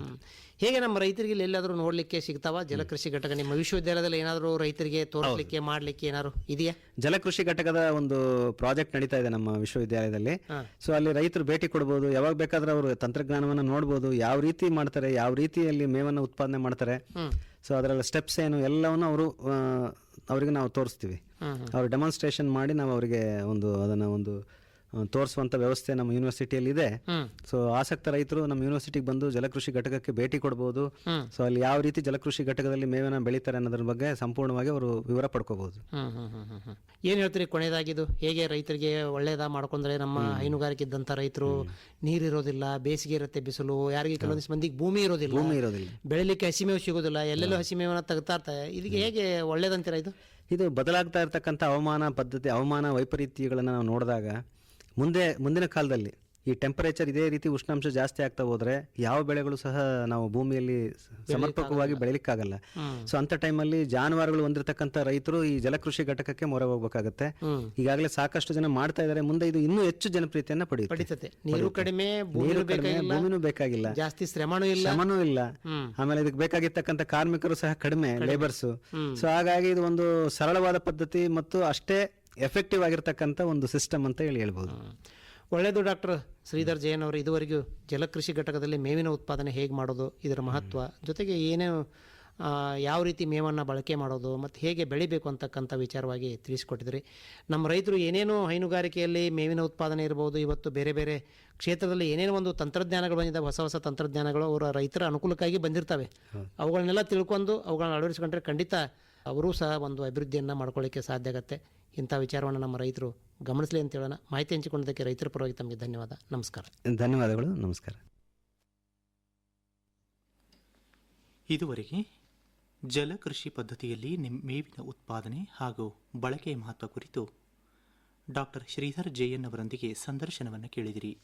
ಹೇಗೆ ನಮ್ಮ ರೈತರಿಗೆ ಎಲ್ಲಾದರೂ ನೋಡ್ಲಿಕ್ಕೆ ಸಿಗ್ತಾವ? ಜಲಕೃಷಿ ಘಟಕ ನಿಮ್ಮ ವಿಶ್ವವಿದ್ಯಾಲಯದಲ್ಲಿ ಏನಾದರೂ ರೈತರಿಗೆ ತೋರಿಸಲಿಕ್ಕೆ ಮಾಡ್ಲಿಕ್ಕೆ ಏನಾದ್ರು ಇದೆಯಾ? ಜಲಕೃಷಿ ಘಟಕದ ಒಂದು ಪ್ರಾಜೆಕ್ಟ್ ನಡೀತಾ ಇದೆ ನಮ್ಮ ವಿಶ್ವವಿದ್ಯಾಲಯದಲ್ಲಿ. ಸೊ ಅಲ್ಲಿ ರೈತರು ಭೇಟಿ ಕೊಡಬಹುದು ಯಾವಾಗ ಬೇಕಾದ್ರೆ ಅವರು ತಂತ್ರಜ್ಞಾನವನ್ನು ನೋಡಬಹುದು ಯಾವ ರೀತಿ ಮಾಡ್ತಾರೆ ಯಾವ ರೀತಿಯಲ್ಲಿ ಮೇವನ್ನು ಉತ್ಪಾದನೆ ಮಾಡ್ತಾರೆ. ಸೊ ಅದರಲ್ಲ ಸ್ಟೆಪ್ಸ್ ಏನು ಎಲ್ಲವನ್ನು ಅವರು ಅವರಿಗೆ ನಾವು ತೋರಿಸ್ತೀವಿ. ಅವರು ಡೆಮಾನ್ಸ್ಟ್ರೇಷನ್ ಮಾಡಿ ನಾವು ಅವರಿಗೆ ಒಂದು ಅದನ್ನು ಒಂದು ತೋರಿಸುವಂಥ ವ್ಯವಸ್ಥೆ ನಮ್ಮ ಯೂನಿವರ್ಸಿಟಿಯಲ್ಲಿ ಇದೆ. ಸೊ ಆಸಕ್ತ ರೈತರು ನಮ್ಮ ಯೂನಿವರ್ಸಿಟಿಗೆ ಬಂದು ಜಲಕೃಷಿ ಘಟಕಕ್ಕೆ ಭೇಟಿ ಕೊಡ್ಬೋದು. ಹ್ಮ್. ಸೊ ಅಲ್ಲಿ ಯಾವ ರೀತಿ ಜಲಕೃಷಿ ಘಟಕದಲ್ಲಿ ಮೇವನ್ನ ಬೆಳೀತಾರೆ ಅನ್ನೋದ್ರ ಬಗ್ಗೆ ಸಂಪೂರ್ಣವಾಗಿ ಅವರು ವಿವರ ಪಡ್ಕೋಬಹುದು. ಏನ್ ಹೇಳ್ತೀರಿ ಕೊನೆಯದಾಗಿದ್ದು ಹೇಗೆ ರೈತರಿಗೆ ಒಳ್ಳೇದ ಮಾಡ್ಕೊಂಡ್ರೆ ನಮ್ಮ ಹೈನುಗಾರಿಕೆ ಇದ್ದಂತ ರೈತರು ನೀರಿರೋದಿಲ್ಲ ಬೇಸಿಗೆ ಇರುತ್ತೆ ಬಿಸಿಲು ಯಾರಿಗೆ ಕೆಲವೊಂದಿಷ್ಟು ಮಂದಿಗೆ ಭೂಮಿ ಇರೋದಿಲ್ಲ ಭೂಮಿ ಇರೋದಿಲ್ಲ. ಬೆಳಿಲಿಕ್ಕೆ ಹಸಿಮೇವು ಸಿಗೋದಿಲ್ಲ ಎಲ್ಲೆಲ್ಲೂ ಹಸಿಮೇವನ್ನ ತೆಗ್ತಾ ಇರ್ತಾರೆ. ಇದಕ್ಕೆ ಹೇಗೆ ಒಳ್ಳೇದಂತೀರ ಇದು? ಇದು ಬದಲಾಗ್ತಾ ಇರತಕ್ಕಂಥ ಹವಾಮಾನ ಪದ್ಧತಿ ಹವಾಮಾನ ವೈಪರೀತ್ಯಗಳನ್ನು ನಾವು ನೋಡಿದಾಗ ಮುಂದೆ ಮುಂದಿನ ಕಾಲದಲ್ಲಿ ಈ ಟೆಂಪರೇಚರ್ ಇದೇ ರೀತಿ ಉಷ್ಣಾಂಶ ಜಾಸ್ತಿ ಆಗ್ತಾ ಹೋದ್ರೆ ಯಾವ ಬೆಳೆಗಳು ಸಹ ನಾವು ಭೂಮಿಯಲ್ಲಿ ಸಮರ್ಪಕವಾಗಿ ಬೆಳಿಲಿಕ್ಕಾಗಲ್ಲ. ಸೊ ಅಂತ ಟೈಮಲ್ಲಿ ಜಾನುವಾರುಗಳು ಹೊಂದಿರತಕ್ಕಂಥ ರೈತರು ಈ ಜಲಕೃಷಿ ಘಟಕಕ್ಕೆ ಮೊರೆ ಹೋಗ್ಬೇಕಾಗತ್ತೆ. ಈಗಾಗಲೇ ಸಾಕಷ್ಟು ಜನ ಮಾಡ್ತಾ ಇದ್ದಾರೆ. ಮುಂದೆ ಇದು ಇನ್ನೂ ಹೆಚ್ಚು ಜನಪ್ರಿಯತೆಯನ್ನ ಪಡೆಯುತ್ತೆ. ನೀರು ಕಡಿಮೆ ಭೂಮಿನೂ ಬೇಕಾಗಿಲ್ಲ. ಜಾಸ್ತಿ ಶ್ರಮನೂ ಇಲ್ಲ. ಶ್ರಮನೂ ಇಲ್ಲ. ಆಮೇಲೆ ಇದಕ್ಕೆ ಬೇಕಾಗಿರ್ತಕ್ಕಂಥ ಕಾರ್ಮಿಕರು ಸಹ ಕಡಿಮೆ ಲೇಬರ್ಸ್ ಸೊ ಹಾಗಾಗಿ ಇದು ಒಂದು ಸರಳವಾದ ಪದ್ಧತಿ ಮತ್ತು ಅಷ್ಟೇ ಎಫೆಕ್ಟಿವ್ ಆಗಿರ್ತಕ್ಕಂಥ ಒಂದು ಸಿಸ್ಟಮ್ ಅಂತ ಹೇಳಿ ಹೇಳ್ಬೋದು. ಒಳ್ಳೆಯದು ಡಾಕ್ಟರ್ ಶ್ರೀಧರ್ ಜಯನ್ ಅವರು ಇದುವರೆಗೂ ಜಲಕೃಷಿ ಘಟಕದಲ್ಲಿ ಮೇವಿನ ಉತ್ಪಾದನೆ ಹೇಗೆ ಮಾಡೋದು ಇದರ ಮಹತ್ವ ಜೊತೆಗೆ ಏನೇನು ಯಾವ ರೀತಿ ಮೇವನ್ನು ಬಳಕೆ ಮಾಡೋದು ಮತ್ತು ಹೇಗೆ ಬೆಳಿಬೇಕು ಅಂತಕ್ಕಂಥ ವಿಚಾರವಾಗಿ ತಿಳಿಸಿಕೊಟ್ಟಿದ್ರಿ. ನಮ್ಮ ರೈತರು ಏನೇನು ಹೈನುಗಾರಿಕೆಯಲ್ಲಿ ಮೇವಿನ ಉತ್ಪಾದನೆ ಇರ್ಬೋದು ಇವತ್ತು ಬೇರೆ ಬೇರೆ ಕ್ಷೇತ್ರದಲ್ಲಿ ಏನೇನು ಒಂದು ತಂತ್ರಜ್ಞಾನಗಳು ಬಂದಿದ್ದಾವೆ ಹೊಸ ಹೊಸ ತಂತ್ರಜ್ಞಾನಗಳು ಅವರ ರೈತರ ಅನುಕೂಲಕ್ಕಾಗಿ ಬಂದಿರ್ತವೆ. ಅವುಗಳನ್ನೆಲ್ಲ ತಿಳ್ಕೊಂಡು ಅವುಗಳನ್ನ ಅಳವಡಿಸ್ಕೊಂಡ್ರೆ ಖಂಡಿತ ಅವರೂ ಸಹ ಒಂದು ಅಭಿವೃದ್ಧಿಯನ್ನು ಮಾಡ್ಕೊಳ್ಳಿಕ್ಕೆ ಸಾಧ್ಯ ಆಗುತ್ತೆ. ಇಂಥ ವಿಚಾರವನ್ನು ನಮ್ಮ ರೈತರು ಗಮನಿಸಲಿ ಅಂತ ಹೇಳೋಣ. ಮಾಹಿತಿ ಹಂಚಿಕೊಂಡಿದ್ದಕ್ಕೆ ರೈತರ ಪರವಾಗಿ ತಮಗೆ ಧನ್ಯವಾದ. ನಮಸ್ಕಾರ. ಧನ್ಯವಾದಗಳು. ನಮಸ್ಕಾರ. ಇದುವರೆಗೆ ಜಲಕೃಷಿ ಪದ್ಧತಿಯಲ್ಲಿ ನಿಮ್ಮ ಮೇವಿನ ಉತ್ಪಾದನೆ ಹಾಗೂ ಬಳಕೆಯ ಮಹತ್ವ ಕುರಿತು ಡಾಕ್ಟರ್ ಶ್ರೀಧರ್ ಜೆಎನ್ ಅವರೊಂದಿಗೆ ಸಂದರ್ಶನವನ್ನು ಕೇಳಿದಿರಿ.